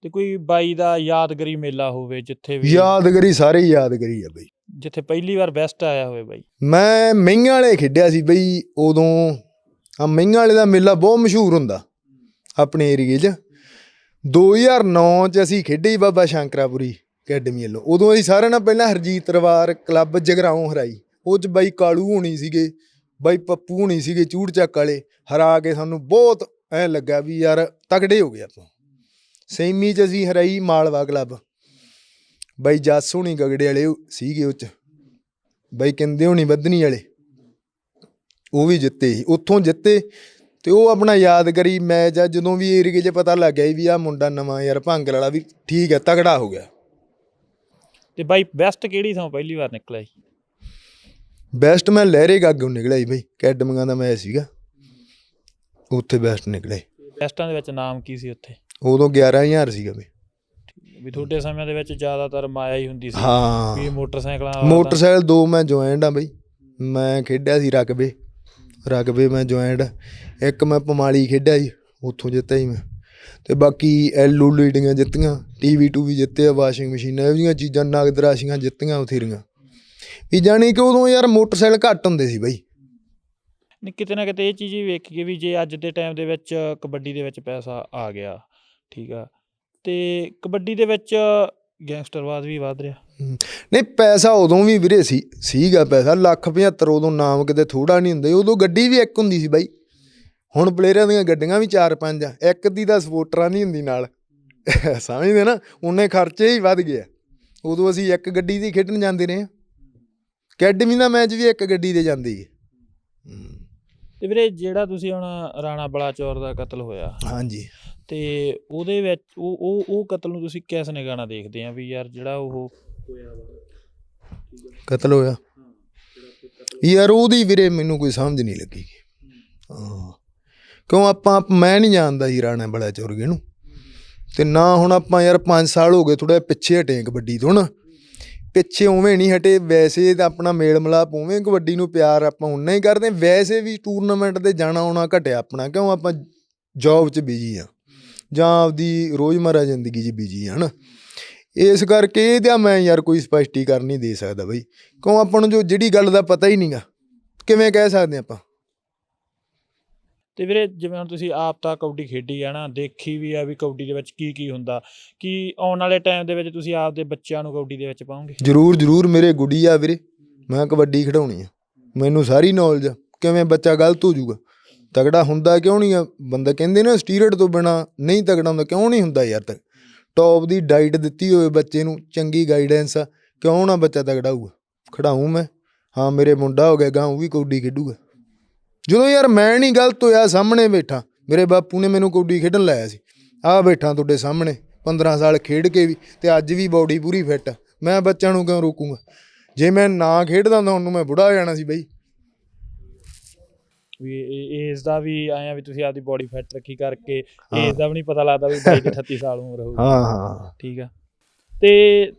ਤੇ ਕੋਈ ਬਾਈ ਦਾ ਯਾਦਗਰੀ ਮੇਲਾ ਹੋਵੇ ਜਿੱਥੇ ਵੀ ਯਾਦਗਰੀ ਸਾਰੇ ਹੀ ਯਾਦਗਰੀ ਆ ਬਈ। ਜਿੱਥੇ ਪਹਿਲੀ ਵਾਰ ਬੈਸਟ ਆਇਆ ਹੋਵੇ ਬਾਈ। ਮੈਂ ਮਈਆਂ ਵਾਲੇ ਖੇਡਿਆ ਸੀ ਬਈ ਉਦੋਂ। ਆ ਮਈਆਂ ਵਾਲੇ ਦਾ ਮੇਲਾ ਬਹੁਤ ਮਸ਼ਹੂਰ ਹੁੰਦਾ ਆਪਣੇ ਏਰੀਏ 'ਚ। 2009 ਚ ਅਸੀਂ ਖੇਡੇ ਬਾਬਾ ਸ਼ੰਕਰਾਪੁਰੀ। ਅਕੈਡਮੀ ਵੱਲੋਂ। ਉਦੋਂ ਅਸੀਂ ਸਾਰਿਆਂ ਨਾਲ ਪਹਿਲਾਂ ਹਰਜੀਤ ਤਲਵਾਰ ਕਲੱਬ ਜਗਰਾਉਂ ਹਰਾਈ। ਉਹ 'ਚ ਬਾਈ ਕਾਲੂ ਹੋਣੀ ਸੀਗੇ, ਬਾਈ ਪੱਪੂ ਹੋਣੀ ਸੀਗੇ ਚੂੜ ਚੱਕ ਵਾਲੇ। ਹਰਾ ਕੇ ਸਾਨੂੰ ਬਹੁਤ ਐ ਲੱਗਾ ਵੀ ਯਾਰ ਤਕੜੇ ਹੋ ਗਏ ਆਪਾਂ। ਸੈਮੀ 'ਚ ਅਸੀਂ ਹਰਾਈ ਮਾਲਵਾ ਕਲੱਬ। ਬਾਈ ਜੱਸ ਹੋਣੀ ਗਗੜੇ ਵਾਲੇ ਸੀਗੇ ਉਹ 'ਚ। ਬਾਈ ਕਹਿੰਦੇ ਹੋਣੀ ਵਧਣੀ ਵਾਲੇ। ਉਹ ਵੀ ਜਿੱਤੇ ਸੀ। ਉੱਥੋਂ ਜਿੱਤੇ ਤੇ ਉਹ ਆਪਣਾ ਯਾਦਗਰੀ ਮੈਚ ਆ। ਜਦੋਂ ਵੀ ਏਰੀਏ 'ਚ ਪਤਾ ਲੱਗ ਗਿਆ ਵੀ ਆ ਮੁੰਡਾ ਨਵਾਂ ਯਾਰ ਭੰਗਲ ਵਾਲਾ ਵੀ ਠੀਕ ਹੈ ਤਗੜਾ ਹੋ ਗਿਆ। ਤੇ ਬਾਈ ਬੈਸਟ ਕਿਹੜੀ ਥਾਂ ਪਹਿਲੀ ਵਾਰ ਨਿਕਲਿਆ ਸੀ ਬੈਸਟ ਮੈਂ ਲਹਿਰੇ ਗਾਗੋਂ ਨਿਕਲਿਆ ਸੀ ਬਈ ਅਕੈਡਮੀਆਂ ਦਾ ਮੈਚ ਸੀਗਾ। ਉੱਥੇ ਬੈਸਟ ਨਿਕਲੇ ਬੈਸਟਾਂ ਦੇ ਵਿੱਚ ਨਾਮ ਕੀ ਸੀ ਉੱਥੇ? ਉਦੋਂ 11000 ਸੀਗਾ ਬਈ। ਵੀ ਤੁਹਾਡੇ ਸਮਿਆਂ ਦੇ ਵਿੱਚ ਜ਼ਿਆਦਾਤਰ ਮਾਇਆ ਹੀ ਹੁੰਦੀ ਸੀ। ਹਾਂ। ਵੀ ਮੋਟਰਸਾਈਕਲਾਂ ਵਾਲਾ ਤਾਂ- ਮੋਟਰਸਾਈਕਲ ਦੋ ਮੈਂ ਜੁਆਇੰਟ ਆ ਬਈ। ਮੈਂ ਖੇਡਿਆ ਸੀ ਰਗਬੇ। ਰਗਬੇ ਮੈਂ ਜੁਆਇੰਟ ਇੱਕ ਮੈਂ ਪਮਾਲੀ ਖੇਡਿਆ ਸੀ ਉੱਥੋਂ ਜਿੱਤਿਆ ਸੀ ਮੈਂ। ਤੇ ਬਾਕੀ ਐਲੂ ਲੀਡਿੰਗਾਂ ਜਿੱਤੀਆਂ ਟੀਵੀ ਟੂ ਵੀ ਜਿੱਤੇ ਆ ਵਾਸ਼ਿੰਗ ਮਸ਼ੀਨਾਂ ਇਹੋ ਜਿਹੀਆਂ ਚੀਜ਼ਾਂ ਨਗਦ ਰਾਸ਼ੀਆਂ ਜਿੱਤੀਆਂ ਉਥੇਰੀਆਂ ਵੀ ਜਾਣੀ ਕਿ ਉਦੋਂ ਯਾਰ ਮੋਟਰਸਾਈਕਲ ਘੱਟ ਹੁੰਦੇ ਸੀ ਬਈ। ਨਹੀਂ ਕਿਤੇ ਨਾ ਕਿਤੇ ਇਹ ਚੀਜ਼ ਵੀ ਵੇਖੀਏ ਵੀ ਜੇ ਅੱਜ ਦੇ ਟਾਈਮ ਦੇ ਵਿੱਚ ਕਬੱਡੀ ਦੇ ਵਿੱਚ ਪੈਸਾ ਆ ਗਿਆ ਠੀਕ ਆ ਤੇ ਕਬੱਡੀ ਦੇ ਵਿੱਚ ਗੈਂਗਸਟਰਵਾਦ ਵੀ ਵਧ ਰਿਹਾ। ਨਹੀਂ ਪੈਸਾ ਉਦੋਂ ਵੀ ਵੀਰੇ ਸੀ ਸੀਗਾ ਪੈਸਾ ਲੱਖ 75 ਉਦੋਂ ਨਾਮ ਕਿਤੇ ਥੋੜਾ ਨਹੀਂ ਹੁੰਦਾ। ਉਦੋਂ ਗੱਡੀ ਵੀ ਇੱਕ ਹੁੰਦੀ ਸੀ ਬਾਈ। ਹੁਣ ਪਲੇਅਰਾਂ ਦੀਆਂ ਗੱਡੀਆਂ ਵੀ 4-5 ਆ ਇੱਕ ਦੀ ਤਾਂ ਸਪੋਰਟਰਾਂ ਨਹੀਂ ਹੁੰਦੀ ਨਾਲ। ਸਮਝਦੇ ਨਾ ਉਹਨੇ ਖਰਚੇ ਹੀ ਵੱਧ ਗਿਆ ਉਦੋਂ ਅਸੀਂ ਇੱਕ ਗੱਡੀ ਦੀ ਖੇਡਣ ਜਾਂਦੇ ਰਹੇ ਅਕੈਡਮੀ ਦਾ ਮੈਚ ਵੀ ਇੱਕ ਗੱਡੀ ਦੇ ਜਾਂਦੇ ਹਮ, ਤੇ ਵੀਰੇ ਜਿਹੜਾ ਤੁਸੀਂ ਹੁਣ ਰਾਣਾ ਬਲਾਚੌਰ ਦਾ ਕਤਲ ਹੋਇਆ। ਹਾਂਜੀ। ਤੇ ਉਹਦੇ ਵਿੱਚ ਉਹ ਉਹ ਉਹ ਕਤਲ ਨੂੰ ਤੁਸੀਂ ਕਿਸ ਨਿਗਾਹ ਦੇਖਦੇ ਆ ਵੀ ਯਾਰ ਜਿਹੜਾ ਉਹ ਕਤਲ ਹੋਇਆ? ਯਾਰ ਉਹਦੀ ਵੀਰੇ ਮੈਨੂੰ ਕੋਈ ਸਮਝ ਨਹੀਂ ਲੱਗੀ। ਹਾਂ। ਕਿਉਂ ਆਪਾਂ ਮੈਂ ਨਹੀਂ ਜਾਣਦਾ ਹੀ ਰਾਣਾ ਬੜਾ ਚੁਰਗੇ ਨੂੰ ਤੇ ਨਾ ਹੁਣ ਆਪਾਂ ਯਾਰ 5 ਸਾਲ ਹੋ ਗਏ ਥੋੜਾ ਪਿੱਛੇ ਹਟੇ ਕਬੱਡੀ ਤੋਂ ਨਾ। ਪਿੱਛੇ ਉਵੇਂ ਨਹੀਂ ਹਟੇ, ਵੈਸੇ ਤਾਂ ਆਪਣਾ ਮੇਲ ਮਲਾਪ ਉਵੇਂ ਕਬੱਡੀ ਨੂੰ ਪਿਆਰ ਆਪਾਂ ਉਨਾ ਹੀ ਕਰਦੇ ਵੈਸੇ ਵੀ ਟੂਰਨਾਮੈਂਟ ਤੇ ਜਾਣਾ ਆਉਣਾ ਘਟਿਆ ਆਪਣਾ, ਕਿਉਂ ਆਪਾਂ ਜੌਬ 'ਚ ਬਿਜ਼ੀ ਆ ਜਾਂ ਆਪਦੀ ਰੋਜ਼ਮਰਾ ਜ਼ਿੰਦਗੀ 'ਚ ਬਿਜ਼ੀ ਆ ਹਨਾ ਇਸ ਕਰਕੇ ਇਹਦਾ ਮੈਂ ਯਾਰ ਕੋਈ ਸਪਸ਼ਟੀਕਰਨ ਨਹੀਂ ਦੇ ਸਕਦਾ ਬਈ। ਕਿਉਂ ਆਪਾਂ ਨੂੰ ਜੋ ਜਿਹੜੀ ਗੱਲ ਦਾ ਪਤਾ ਹੀ ਨਹੀਂਗਾ ਕਿਵੇਂ ਕਹਿ ਸਕਦੇ ਆਪਾਂ? ਤੇ ਵੀਰੇ ਜਿਵੇਂ ਹੁਣ ਤੁਸੀਂ ਆਪ ਤਾਂ ਕਬੱਡੀ ਖੇਡੀ ਆ ਨਾ, ਦੇਖੀ ਵੀ ਆ ਵੀ ਕਬੱਡੀ ਦੇ ਵਿੱਚ ਕੀ ਕੀ ਹੁੰਦਾ। ਕੀ ਆਉਣ ਵਾਲੇ ਟਾਈਮ ਦੇ ਵਿੱਚ ਤੁਸੀਂ ਆਪਦੇ ਬੱਚਿਆਂ ਨੂੰ ਕਬੱਡੀ ਦੇ ਵਿੱਚ ਪਾਉਂਗੇ? ਜਰੂਰ ਜਰੂਰ ਮੇਰੇ ਗੁੱਡੀ ਆ ਵੀਰੇ। ਮੈਂ ਕਬੱਡੀ ਖਿਡਾਉਣੀ ਆ। ਮੈਨੂੰ ਸਾਰੀ ਨੌਲੇਜ ਆ। ਕਿਵੇਂ ਬੱਚਾ ਗਲਤ ਹੋ ਜਾਊਗਾ? ਤਗੜਾ ਹੁੰਦਾ ਕਿਉਂ ਨਹੀਂ ਆ? ਬੰਦਾ ਕਹਿੰਦੇ ਨਾ ਸਟੀਰੋਇਡ ਤੋਂ ਬਿਨਾ ਨਹੀਂ ਤਗੜਾ ਹੁੰਦਾ, ਕਿਉਂ ਨਹੀਂ ਹੁੰਦਾ ਯਾਰ ਤੱਕ ਟੌਪ ਦੀ ਡਾਈਟ ਦਿੱਤੀ ਹੋਵੇ ਬੱਚੇ ਨੂੰ, ਚੰਗੀ ਗਾਈਡੈਂਸ ਆ। ਕਿਉਂ ਨਾ ਬੱਚਾ ਤਗੜਾ ਹੋਊਗਾ? ਖਿਡਾਊਂ ਮੈਂ। ਹਾਂ, ਮੇਰੇ ਮੁੰਡਾ ਹੋ ਗਿਆ ਗਾਂ ਉਹ ਵੀ ਕਬੱਡੀ ਖੇਡੂਗਾ। ਜਦੋਂ ਯਾਰ ਮੈਂ ਨਹੀਂ ਗਲਤ ਹੋਇਆ ਸਾਹਮਣੇ ਬੈਠਾ। ਮੇਰੇ ਬਾਪੂ ਨੇ ਮੈਨੂੰ ਕਬੱਡੀ ਖੇਡਣ ਲਾਇਆ ਸੀ। ਆਹ ਬੈਠਾ ਤੁਹਾਡੇ ਸਾਹਮਣੇ 15 ਸਾਲ ਖੇਡ ਕੇ ਵੀ ਤੇ ਅੱਜ ਵੀ ਬਾਡੀ ਪੂਰੀ ਫਿੱਟ ਆ। ਮੈਂ ਬੱਚਿਆਂ ਨੂੰ ਕਿਉਂ ਰੋਕੂੰਗਾ? ਜੇ ਮੈਂ ਨਾ ਖੇਡਦਾ ਤਾਂ ਉਹਨੂੰ ਮੈਂ ਬੁੜਾ ਹੋ ਜਾਣਾ ਸੀ ਬਈ। ਵੀ ਏਜ ਦਾ ਵੀ ਆਇਆ ਵੀ ਤੁਸੀਂ ਆਪਦੀ ਬੋਡੀ ਫਿੱਟ ਰੱਖੀ ਕਰਕੇ। ਏਜ ਦਾ ਵੀ ਨਹੀਂ ਪਤਾ ਲੱਗਦਾ ਵੀ ਬਾਈ ਦੀ 38 ਸਾਲ ਉਮਰ ਹੋਊਗੀ ਹਾਂ ਹਾਂ। ਠੀਕ ਆ। ਤੇ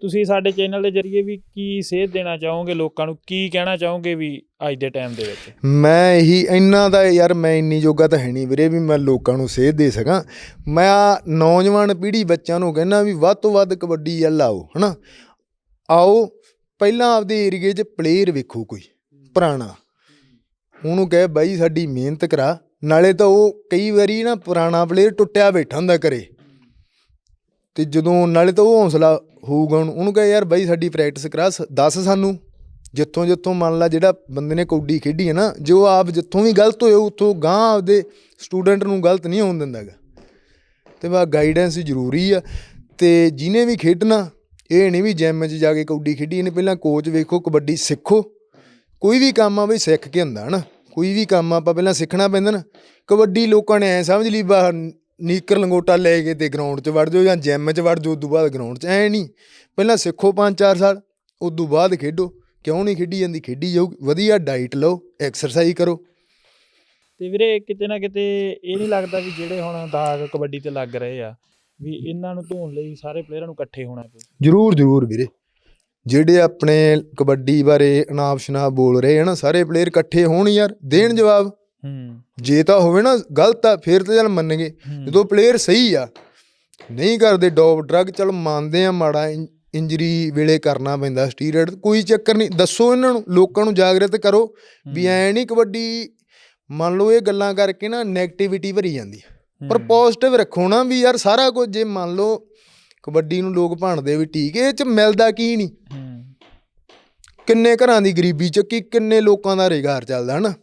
ਤੁਸੀਂ ਸਾਡੇ ਚੈਨਲ ਦੇ ਜ਼ਰੀਏ ਵੀ ਕੀ ਸੇਧ ਦੇਣਾ ਚਾਹੋਗੇ ਲੋਕਾਂ ਨੂੰ? ਕੀ ਕਹਿਣਾ ਚਾਹੋਗੇ ਵੀ ਅੱਜ ਦੇ ਟਾਈਮ ਦੇ ਵਿੱਚ? ਮੈਂ ਇਹੀ ਇੰਨਾ ਦਾ ਯਾਰ ਮੈਂ ਇੰਨੀ ਯੋਗਾ ਤਾਂ ਹੈ ਨਹੀਂ ਵੀਰੇ ਵੀ ਮੈਂ ਲੋਕਾਂ ਨੂੰ ਸੇਧ ਦੇ ਸਕਾਂ। ਮੈਂ ਨੌਜਵਾਨ ਪੀੜ੍ਹੀ ਬੱਚਿਆਂ ਨੂੰ ਕਹਿੰਦਾ ਵੀ ਵੱਧ ਤੋਂ ਵੱਧ ਕਬੱਡੀ ਵੱਲ ਆਓ, ਹਨਾ? ਆਓ, ਪਹਿਲਾਂ ਆਪਦੇ ਏਰੀਏ 'ਚ ਪਲੇਅਰ ਵੇਖੋ ਕੋਈ, ਪੁਰਾਣਾ। ਉਹਨੂੰ ਕਹੇ ਬਾਈ ਸਾਡੀ ਮਿਹਨਤ ਕਰਾ, ਨਾਲੇ ਤਾਂ ਉਹ ਕਈ ਵਾਰੀ ਨਾ ਪੁਰਾਣਾ ਪਲੇਅਰ ਟੁੱਟਿਆ ਬੈਠਾ ਹੁੰਦਾ ਘਰੇ। ਤੇ ਜਦੋਂ ਨਾਲੇ ਤਾਂ ਉਹ ਹੌਸਲਾ ਹੋਊਗਾ ਉਹਨੂੰ ਉਹਨੂੰ ਕਹੇ, ਯਾਰ ਬਾਈ, ਸਾਡੀ ਪ੍ਰੈਕਟਿਸ ਕਰਾ, ਸ- ਦੱਸ ਸਾਨੂੰ। ਜਿੱਥੋਂ ਜਿੱਥੋਂ ਮੰਨ ਲਾ ਜਿਹੜਾ ਬੰਦੇ ਨੇ ਕੌਡੀ ਖੇਡੀ ਹੈ ਨਾ, ਜੋ ਆਪ ਜਿੱਥੋਂ ਵੀ ਗਲਤ ਹੋਏ, ਉੱਥੋਂ ਗਾਂ ਆਪਦੇ ਸਟੂਡੈਂਟ ਨੂੰ ਗਲਤ ਨਹੀਂ ਹੋਣ ਦਿੰਦਾਗਾ ਤੇ ਬਾ ਗਾਈਡੈਂਸ ਜ਼ਰੂਰੀ ਆ। ਤੇ ਜਿਹਨੇ ਵੀ ਖੇਡਣਾ, ਇਹ ਨਹੀਂ ਵੀ ਜਿਮ 'ਚ ਜਾ ਕੇ ਕੌਡੀ ਖੇਡੀ, ਇਹਨੇ ਪਹਿਲਾਂ ਕੋਚ ਵੇਖੋ, ਕਬੱਡੀ ਸਿੱਖੋ। ਕੋਈ ਵੀ ਕੰਮ ਆ ਬਈ ਸਿੱਖ ਕੇ ਹੁੰਦਾ ਹਨਾ। ਕੋਈ ਵੀ ਕੰਮ ਆਪਾਂ ਪਹਿਲਾਂ ਸਿੱਖਣਾ ਪੈਂਦਾ ਨਾ। ਕਬੱਡੀ ਲੋਕਾਂ ਨੇ ਐ ਸਮਝ ਲਈ, ਬਾਹਰ ਨੀਕਰ ਲੰਗੋਟਾ ਲੈ ਕੇ ਤੇ ਗਰਾਊਂਡ 'ਚ ਵੜ ਜਾਓ ਜਾਂ ਜਿਮ 'ਚ ਵੜ ਜਾਓ ਉਦੋਂ ਬਾਅਦ ਗਰਾਊਂਡ 'ਚ ਐ ਨਹੀਂ ਪਹਿਲਾਂ ਸਿੱਖੋ 5-4 ਸਾਲ ਉਦੋਂ ਬਾਅਦ ਖੇਡੋ। ਕਿਉਂ ਨਹੀਂ ਖੇਡੀ ਜਾਂਦੀ? ਖੇਡੀ ਜਾਊਗੀ। ਵਧੀਆ ਡਾਈਟ ਲਓ ਐਕਸਰਸਾਈਜ਼ ਕਰੋ। ਤੇ ਵੀਰੇ ਕਿਤੇ ਨਾ ਕਿਤੇ ਇਹ ਨਹੀਂ ਲੱਗਦਾ ਵੀ ਜਿਹੜੇ ਹੁਣ ਦਾਗ ਕਬੱਡੀ ਤੇ ਲੱਗ ਰਹੇ ਆ ਵੀ ਇਹਨਾਂ ਨੂੰ ਧੋਣ ਲਈ ਸਾਰੇ ਪਲੇਅਰਾਂ ਨੂੰ ਇਕੱਠੇ ਹੋਣਾ ਪਊ। ਜ਼ਰੂਰ ਜ਼ਰੂਰ ਵੀਰੇ। ਜਿਹੜੇ ਆਪਣੇ ਕਬੱਡੀ ਬਾਰੇ ਅਨਾਪ ਸ਼ਨਾਪ ਬੋਲ ਰਹੇ ਹਨ ਸਾਰੇ ਪਲੇਅਰ ਇਕੱਠੇ ਹੋਣ ਯਾਰ ਦੇਣ ਜਵਾਬ। ਹੂੰ। ਜੇ ਤਾਂ ਹੋਵੇ ਨਾ ਗਲਤ ਆ ਫੇਰ ਤਾਂ ਚੱਲ ਮੰਨਗੇ। ਜਦੋਂ ਪਲੇਅਰ ਸਹੀ ਆ ਨਹੀਂ ਕਰਦੇ ਡੋਪ ਡਰੱਗ ਚਲ ਮੰਨਦੇ ਆ ਮਾੜਾ ਇੰਜਰੀ ਵੇਲੇ ਕਰਨਾ ਪੈਂਦਾ ਸਟੀਰੋਇਡ ਕੋਈ ਚੱਕਰ ਨਹੀਂ। ਦੱਸੋ ਇਹਨਾਂ ਨੂੰ ਲੋਕਾਂ ਨੂੰ ਜਾਗਰਤ ਕਰੋ ਵੀ ਐ ਨਹੀਂ ਕਬੱਡੀ ਮੰਨ ਲਓ ਇਹ ਗੱਲਾਂ ਕਰਕੇ ਨਾ 네ਗੇਟਿਵਿਟੀ ਭਰੀ ਜਾਂਦੀ ਪਰ ਪੋਜ਼ਿਟਿਵ ਰੱਖੋ ਨਾ ਵੀ ਯਾਰ ਸਾਰਾ ਕੁਝ ਜੇ ਮੰਨ ਲਓ ਕਬੱਡੀ ਨੂੰ ਲੋਕ ਭਾਣਦੇ ਵੀ ਠੀਕ ਇਹ ਚ ਮਿਲਦਾ ਕੀ ਨਹੀਂ? ਕਿੰਨੇ ਘਰਾਂ ਦੀ ਗਰੀਬੀ ਚ ਕੀ ਕਿੰਨੇ ਲੋਕਾਂ ਦਾ ਰੁਜ਼ਗਾਰ ਚੱਲਦਾ ਹਨਾ?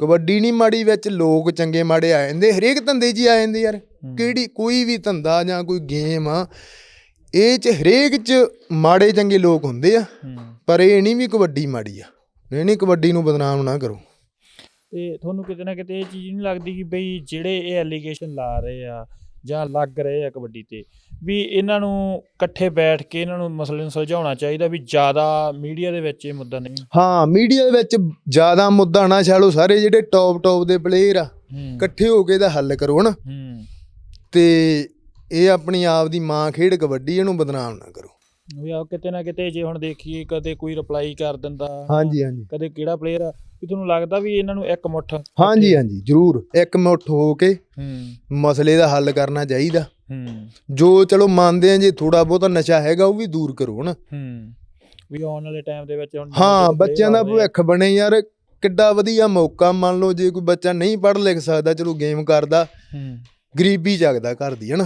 ਕਬੱਡੀ ਨਹੀਂ ਮਾੜੀ ਵਿੱਚ ਲੋਕ ਚੰਗੇ ਮਾੜੇ ਆ ਜਾਂਦੇ ਹਰੇਕ ਧੰਦੇ 'ਚ ਹੀ ਆ ਜਾਂਦੇ ਯਾਰ। ਕਿਹੜੀ ਕੋਈ ਵੀ ਧੰਦਾ ਜਾਂ ਕੋਈ ਗੇਮ ਆ ਇਹ 'ਚ ਹਰੇਕ 'ਚ ਮਾੜੇ ਚੰਗੇ ਲੋਕ ਹੁੰਦੇ ਆ ਪਰ ਇਹ ਨਹੀਂ ਵੀ ਕਬੱਡੀ ਮਾੜੀ ਆ। ਨਹੀਂ ਨਹੀਂ ਕਬੱਡੀ ਨੂੰ ਬਦਨਾਮ ਨਾ ਕਰੋ। ਤੇ ਤੁਹਾਨੂੰ ਕਿਤੇ ਨਾ ਕਿਤੇ ਇਹ ਚੀਜ਼ ਨਹੀਂ ਲੱਗਦੀ ਕਿ ਬਈ ਜਿਹੜੇ ਇਹ ਐਲੀਗੇਸ਼ਨ ਲਾ ਰਹੇ ਆ ਜਾਂ ਲੱਗ ਰਹੇ ਆ ਕਬੱਡੀ ਤੇ ਵੀ ਇਹਨਾਂ ਨੂੰ ਇਕੱਠੇ ਬੈਠ ਕੇ ਇਹਨਾਂ ਨੂੰ ਮਸਲੇ ਨੂੰ ਸੁਲਝਾਉਣਾ ਚਾਹੀਦਾ ਵੀ ਜ਼ਿਆਦਾ ਮੀਡੀਆ ਦੇ ਵਿੱਚ ਇਹ ਮੁੱਦਾ ਨਹੀਂ ਹਾਂ। ਮੀਡੀਆ ਦੇ ਵਿੱਚ ਜ਼ਿਆਦਾ ਮੁੱਦਾ ਨਾ ਛਾਲੋ ਸਾਰੇ ਜਿਹੜੇ ਟੌਪ ਟੌਪ ਦੇ ਪਲੇਅਰ ਆ ਇਕੱਠੇ ਹੋ ਕੇ ਇਹਦਾ ਹੱਲ ਕਰੋ ਹਨਾ। ਤੇ ਇਹ ਆਪਣੀ ਆਪ ਦੀ ਮਾਂ ਖੇਡ ਕਬੱਡੀ ਇਹਨੂੰ ਬਦਨਾਮ ਨਾ ਕਰੋ। ਵੀ ਆ ਕਿਤੇ ਨਾ ਕਿਤੇ ਜੇ ਹੁਣ ਦੇਖੀਏ ਕਦੇ ਕੋਈ ਰਿਪਲਾਈ ਕਰ ਦਿੰਦਾ। ਹਾਂਜੀ ਹਾਂਜੀ। ਕਦੇ ਕਿਹੜਾ ਪਲੇਅਰ ਆ ਵੀ ਤੁਹਾਨੂੰ ਲੱਗਦਾ ਵੀ ਇਹਨਾਂ ਨੂੰ ਇੱਕ ਮੁੱਠ ਹਾਂਜੀ ਹਾਂਜੀ ਜ਼ਰੂਰ। ਇੱਕ ਮੁੱਠ ਹੋ ਕੇ ਹੂੰ। ਮਸਲੇ ਦਾ ਹੱਲ ਕਰਨਾ ਚਾਹੀਦਾ। ਹੂੰ। ਜੋ ਚਲੋ ਮੰਨਦੇ ਆ ਜੇ ਥੋੜਾ ਬਹੁਤਾ ਨਸ਼ਾ ਹੈਗਾ ਉਹ ਵੀ ਦੂਰ ਕਰੋ ਨਾ ਹੂੰ। ਵੀ ਆਉਣ ਵਾਲੇ ਟਾਈਮ ਦੇ ਵਿੱਚ ਹੁਣ ਹਾਂ ਬੱਚਿਆਂ ਦਾ ਭਵਿੱਖ ਬਣੇ ਯਾਰ ਕਿੱਡਾ ਵਧੀਆ ਮੌਕਾ ਮੰਨ ਲਓ ਜੇ ਕੋਈ ਬੱਚਾ ਨਹੀਂ ਪੜ੍ਹ ਲਿਖ ਸਕਦਾ ਚਲੋ ਗੇਮ ਕਰਦਾ ਹੂੰ। ਗਰੀਬੀ ਜਗਦਾ ਘਰ ਦੀ ਹਨਾ।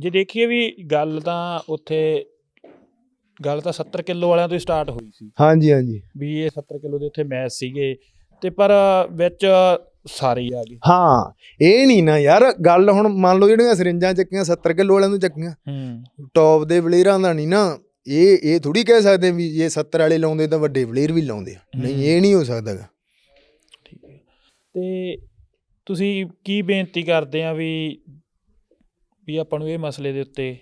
ਜੇ ਦੇਖੀਏ ਵੀ ਗੱਲ ਤਾਂ ਉੱਥੇ ਗੱਲ ਤਾਂ 70 ਕਿਲੋ ਵਾਲਿਆਂ ਤੋਂ ਹੀ ਸਟਾਰਟ ਹੋਈ ਸੀ। ਹਾਂਜੀ ਹਾਂਜੀ। ਵੀ ਇਹ 70 ਕਿਲੋ ਦੇ ਉੱਥੇ ਮੈਚ ਸੀਗੇ। ਤੇ ਪਰ ਵਿੱਚ ਸਾਰੇ ਹੀ ਆ ਗਏ ਹਾਂ ਇਹ ਨਹੀਂ ਨਾ ਯਾਰ ਗੱਲ ਹੁਣ ਮੰਨ ਲਓ ਜਿਹੜੀਆਂ ਸਰਿੰਜਾਂ ਚੱਕੀਆਂ 70 ਕਿਲੋ ਵਾਲਿਆਂ ਨੂੰ ਚੱਕੀਆਂ। ਹੂੰ। ਟੌਪ ਦੇ ਪਲੇਅਰਾਂ ਦਾ ਨਹੀਂ ਨਾ ਇਹ ਇਹ ਥੋੜੀ ਕਹਿ ਸਕਦੇ ਵੀ ਜੇ 70 ਵਾਲੇ ਲਾਉਂਦੇ ਤਾਂ ਵੱਡੇ ਪਲੇਅਰ ਵੀ ਲਾਉਂਦੇ ਆ। ਨਹੀਂ ਇਹ ਨਹੀਂ ਹੋ ਸਕਦਾ ਗਾ। ਠੀਕ ਹੈ। ਤੇ ਤੁਸੀਂ ਕੀ ਬੇਨਤੀ ਕਰਦੇ ਆ ਵੀ ਵੀ ਆਪਾਂ ਨੂੰ ਇਹ ਮਸਲੇ ਦੇ ਉੱਤੇ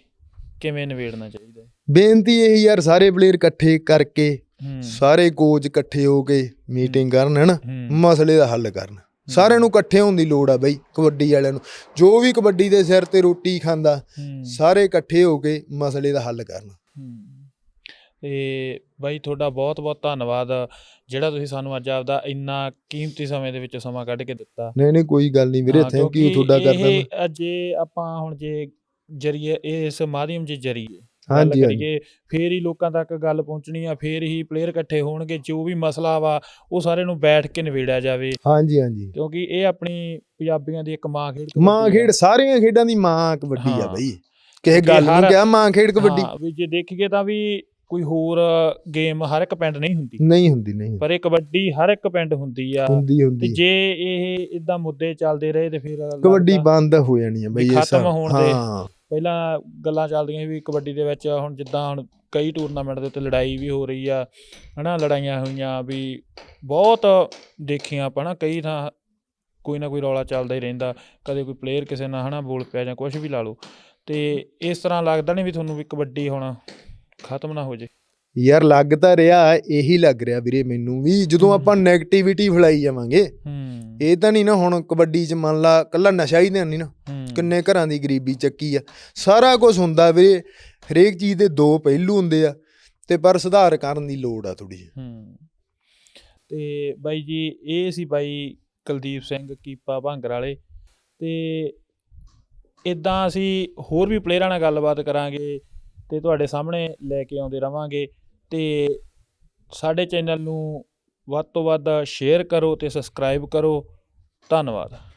ਕਿਵੇਂ ਨਿਬੇੜਨਾ ਚਾਹੀਦਾ? ਹੈ ਬੇਨਤੀ ਇਹ ਯਾਰ ਸਾਰੇ ਪਲੇਅਰ ਇਕੱਠੇ ਕਰਕੇ ਹੂੰ। ਸਾਰੇ ਕੋਚ ਇਕੱਠੇ ਹੋ ਕੇ ਮੀਟਿੰਗ ਕਰਨ ਹਨਾ? ਹੂੰ। ਮਸਲੇ ਦਾ ਹੱਲ ਕਰਨ। ਸਾਰਿਆਂ ਨੂੰ ਇਕੱਠੇ ਹੋਣ ਦੀ ਲੋੜ ਆ ਬਈ ਕਬੱਡੀ ਵਾਲਿਆਂ ਨੂੰ ਜੋ ਵੀ ਕਬੱਡੀ ਦੇ ਸਿਰ ਤੇ ਰੋਟੀ ਖਾਂਦਾ ਸਾਰੇ ਇਕੱਠੇ ਹੋ ਕੇ ਮਸਲੇ ਦਾ ਹੱਲ ਕਰਨ। ਤੇ ਬਾਈ ਤੁਹਾਡਾ ਬਹੁਤ ਬਹੁਤ ਧੰਨਵਾਦ ਜਿਹੜਾ ਤੁਸੀਂ ਸਾਨੂੰ ਅੱਜ ਆਪਦਾ ਇੰਨਾ ਕੀਮਤੀ ਸਮੇਂ ਦੇ ਵਿੱਚ ਸਮਾਂ ਕੱਢ ਕੇ ਦਿੱਤਾ ਨਹੀਂ ਨਹੀਂ ਕੋਈ ਗੱਲ ਨਹੀਂ ਵੀਰੇ ਥੈਂਕ ਯੂ ਤੁਹਾਡਾ ਕਰਦਾ ਮੈਂ। ਜੇ ਆਪਾਂ ਹੁਣ ਜੇ ਜਰੀਏ ਇਸ ਮਾਧਿਅਮ ਦੇ ਜਰੀਏ ਗੱਲ ਹਾਂਜੀ ਹਾਂਜੀ। ਕਰੀਏ ਫੇਰ ਹੀ ਲੋਕਾਂ ਤੱਕ ਗੱਲ ਪਹੁੰਚਣੀ ਆ ਫੇਰ ਹੀ ਪਲੇਅਰ ਇਕੱਠੇ ਹੋਣਗੇ ਜੋ ਵੀ ਮਸਲਾ ਵਾ ਉਹ ਸਾਰੇ ਨੂੰ ਬੈਠ ਕੇ ਨਿਬੇੜਿਆ ਜਾਵੇ। ਹਾਂਜੀ ਹਾਂਜੀ। ਕਿਉਂਕਿ ਇਹ ਆਪਣੀ ਪੰਜਾਬੀਆਂ ਦੀ ਇੱਕ ਮਾਂ ਖੇਡ ਮਾਂ ਆ। ਖੇਡ ਸਾਰੀਆਂ ਖੇਡਾਂ ਦੀ ਮਾਂ ਕਬੱਡੀ ਆ ਹਾਂ। ਬਈ। ਕਿਸੇ ਗੱਲ ਨੂੰ ਹਰ- ਕਿਹਾ ਮਾਂ ਖੇਡ ਕਬੱਡੀ। ਹਾਂ, ਵੀ ਜੇ ਦੇਖੀਏ ਤਾਂ ਵੀ ਕੋਈ ਹੋਰ ਗੇਮ ਹਰ ਇੱਕ ਪਿੰਡ ਨਹੀਂ ਹੁੰਦੀ। ਨਹੀਂ ਹੁੰਦੀ ਨਹੀਂ ਪਰ ਇਹ ਕਬੱਡੀ ਹਰ ਇੱਕ ਪਿੰਡ ਹੁੰਦੀ ਆ। ਹੁੰਦੀ ਤੇ ਹੁੰਦੀ ਜੇ ਇਹ ਇਦਾਂ ਮੁੱਦੇ ਚੱਲਦੇ ਰਹੇ ਤੇ ਫਿਰ ਕਬੱਡੀ ਬੰਦ ਹੋ ਜਾਣੀ ਆ ਬਈ ਵੀ ਇਹ ਖਤਮ ਸਭ- ਹੋਣ ਦੇ- ਹਾਂ। ਪਹਿਲਾਂ ਗੱਲਾਂ ਚੱਲਦੀਆਂ ਸੀ ਵੀ ਕਬੱਡੀ ਦੇ ਵਿੱਚ ਹੁਣ ਜਿੱਦਾਂ ਹੁਣ ਕਈ ਟੂਰਨਾਮੈਂਟ ਦੇ ਉੱਤੇ ਲੜਾਈ ਵੀ ਹੋ ਰਹੀ ਆ, ਹਨਾ, ਲੜਾਈਆਂ ਹੋਈਆਂ ਵੀ ਬਹੁਤ ਦੇਖੀਆਂ ਆਪਾਂ ਨਾ ਕਈ ਥਾਂ ਕੋਈ ਨਾ ਕੋਈ ਰੌਲਾ ਚੱਲਦਾ ਹੀ ਰਹਿੰਦਾ, ਕਦੇ ਕੋਈ ਪਲੇਅਰ ਕਿਸੇ ਨਾਲ, ਹਨਾ, ਬੋਲ ਪਿਆ ਜਾਂ ਕੁਝ ਵੀ ਲਾ ਲਓ, ਤੇ ਇਸ ਤਰ੍ਹਾਂ ਲੱਗਦਾ ਨਹੀਂ ਵੀ ਤੁਹਾਨੂੰ ਵੀ ਕਬੱਡੀ ਹੁਣ ਖਤਮ ਨਾ ਹੋ ਜੇ ਯਾਰ ਲੱਗ ਤਾਂ ਰਿਹਾ ਇਹੀ ਲੱਗ ਰਿਹਾ ਵੀਰੇ ਮੈਨੂੰ ਵੀ ਜਦੋਂ ਆਪਾਂ 네ਗੇਟਿਵਿਟੀ ਫੈਲਾਈ ਜਾਵਾਂਗੇ ਹੂੰ। ਇਹ ਤਾਂ ਨਹੀਂ ਨਾ ਹੁਣ ਕਬੱਡੀ 'ਚ ਮੰਨ ਲਾ ਕੱਲਾ ਨਸ਼ਾ ਹੀ ਨਹੀਂ ਨਾ ਕਿੰਨੇ ਘਰਾਂ ਦੀ ਗਰੀਬੀ ਚੱਕੀ ਆ। ਸਾਰਾ ਕੁਝ ਹੁੰਦਾ ਵੀਰੇ ਹਰੇਕ ਚੀਜ਼ ਦੇ ਦੋ ਪਹਿਲੂ ਹੁੰਦੇ ਆ ਤੇ ਪਰ ਸੁਧਾਰ ਕਰਨ ਦੀ ਲੋੜ ਆ ਥੋੜੀ ਜਿਹੀ। ਹੂੰ। ਤੇ ਬਾਈ ਜੀ ਇਹ ਸੀ ਬਾਈ ਕੁਲਦੀਪ ਸਿੰਘ ਕੀਪਾ ਭਾਂਗਰ ਵਾਲੇ ਤੇ ਇਦਾਂ ਅਸੀਂ ਹੋਰ ਵੀ ਪਲੇਅਰਾਂ ਨਾਲ ਗੱਲਬਾਤ ਕਰਾਂਗੇ ਤੇ ਤੁਹਾਡੇ ਸਾਹਮਣੇ ਲੈ ਕੇ ਆਉਂਦੇ ਰਵਾਂਗੇ। ਤੇ ਸਾਡੇ ਚੈਨਲ ਨੂੰ ਵੱਧ ਤੋਂ ਵੱਧ ਸ਼ੇਅਰ ਕਰੋ ਤੇ ਸਬਸਕ੍ਰਾਈਬ ਕਰੋ। ਧੰਨਵਾਦ।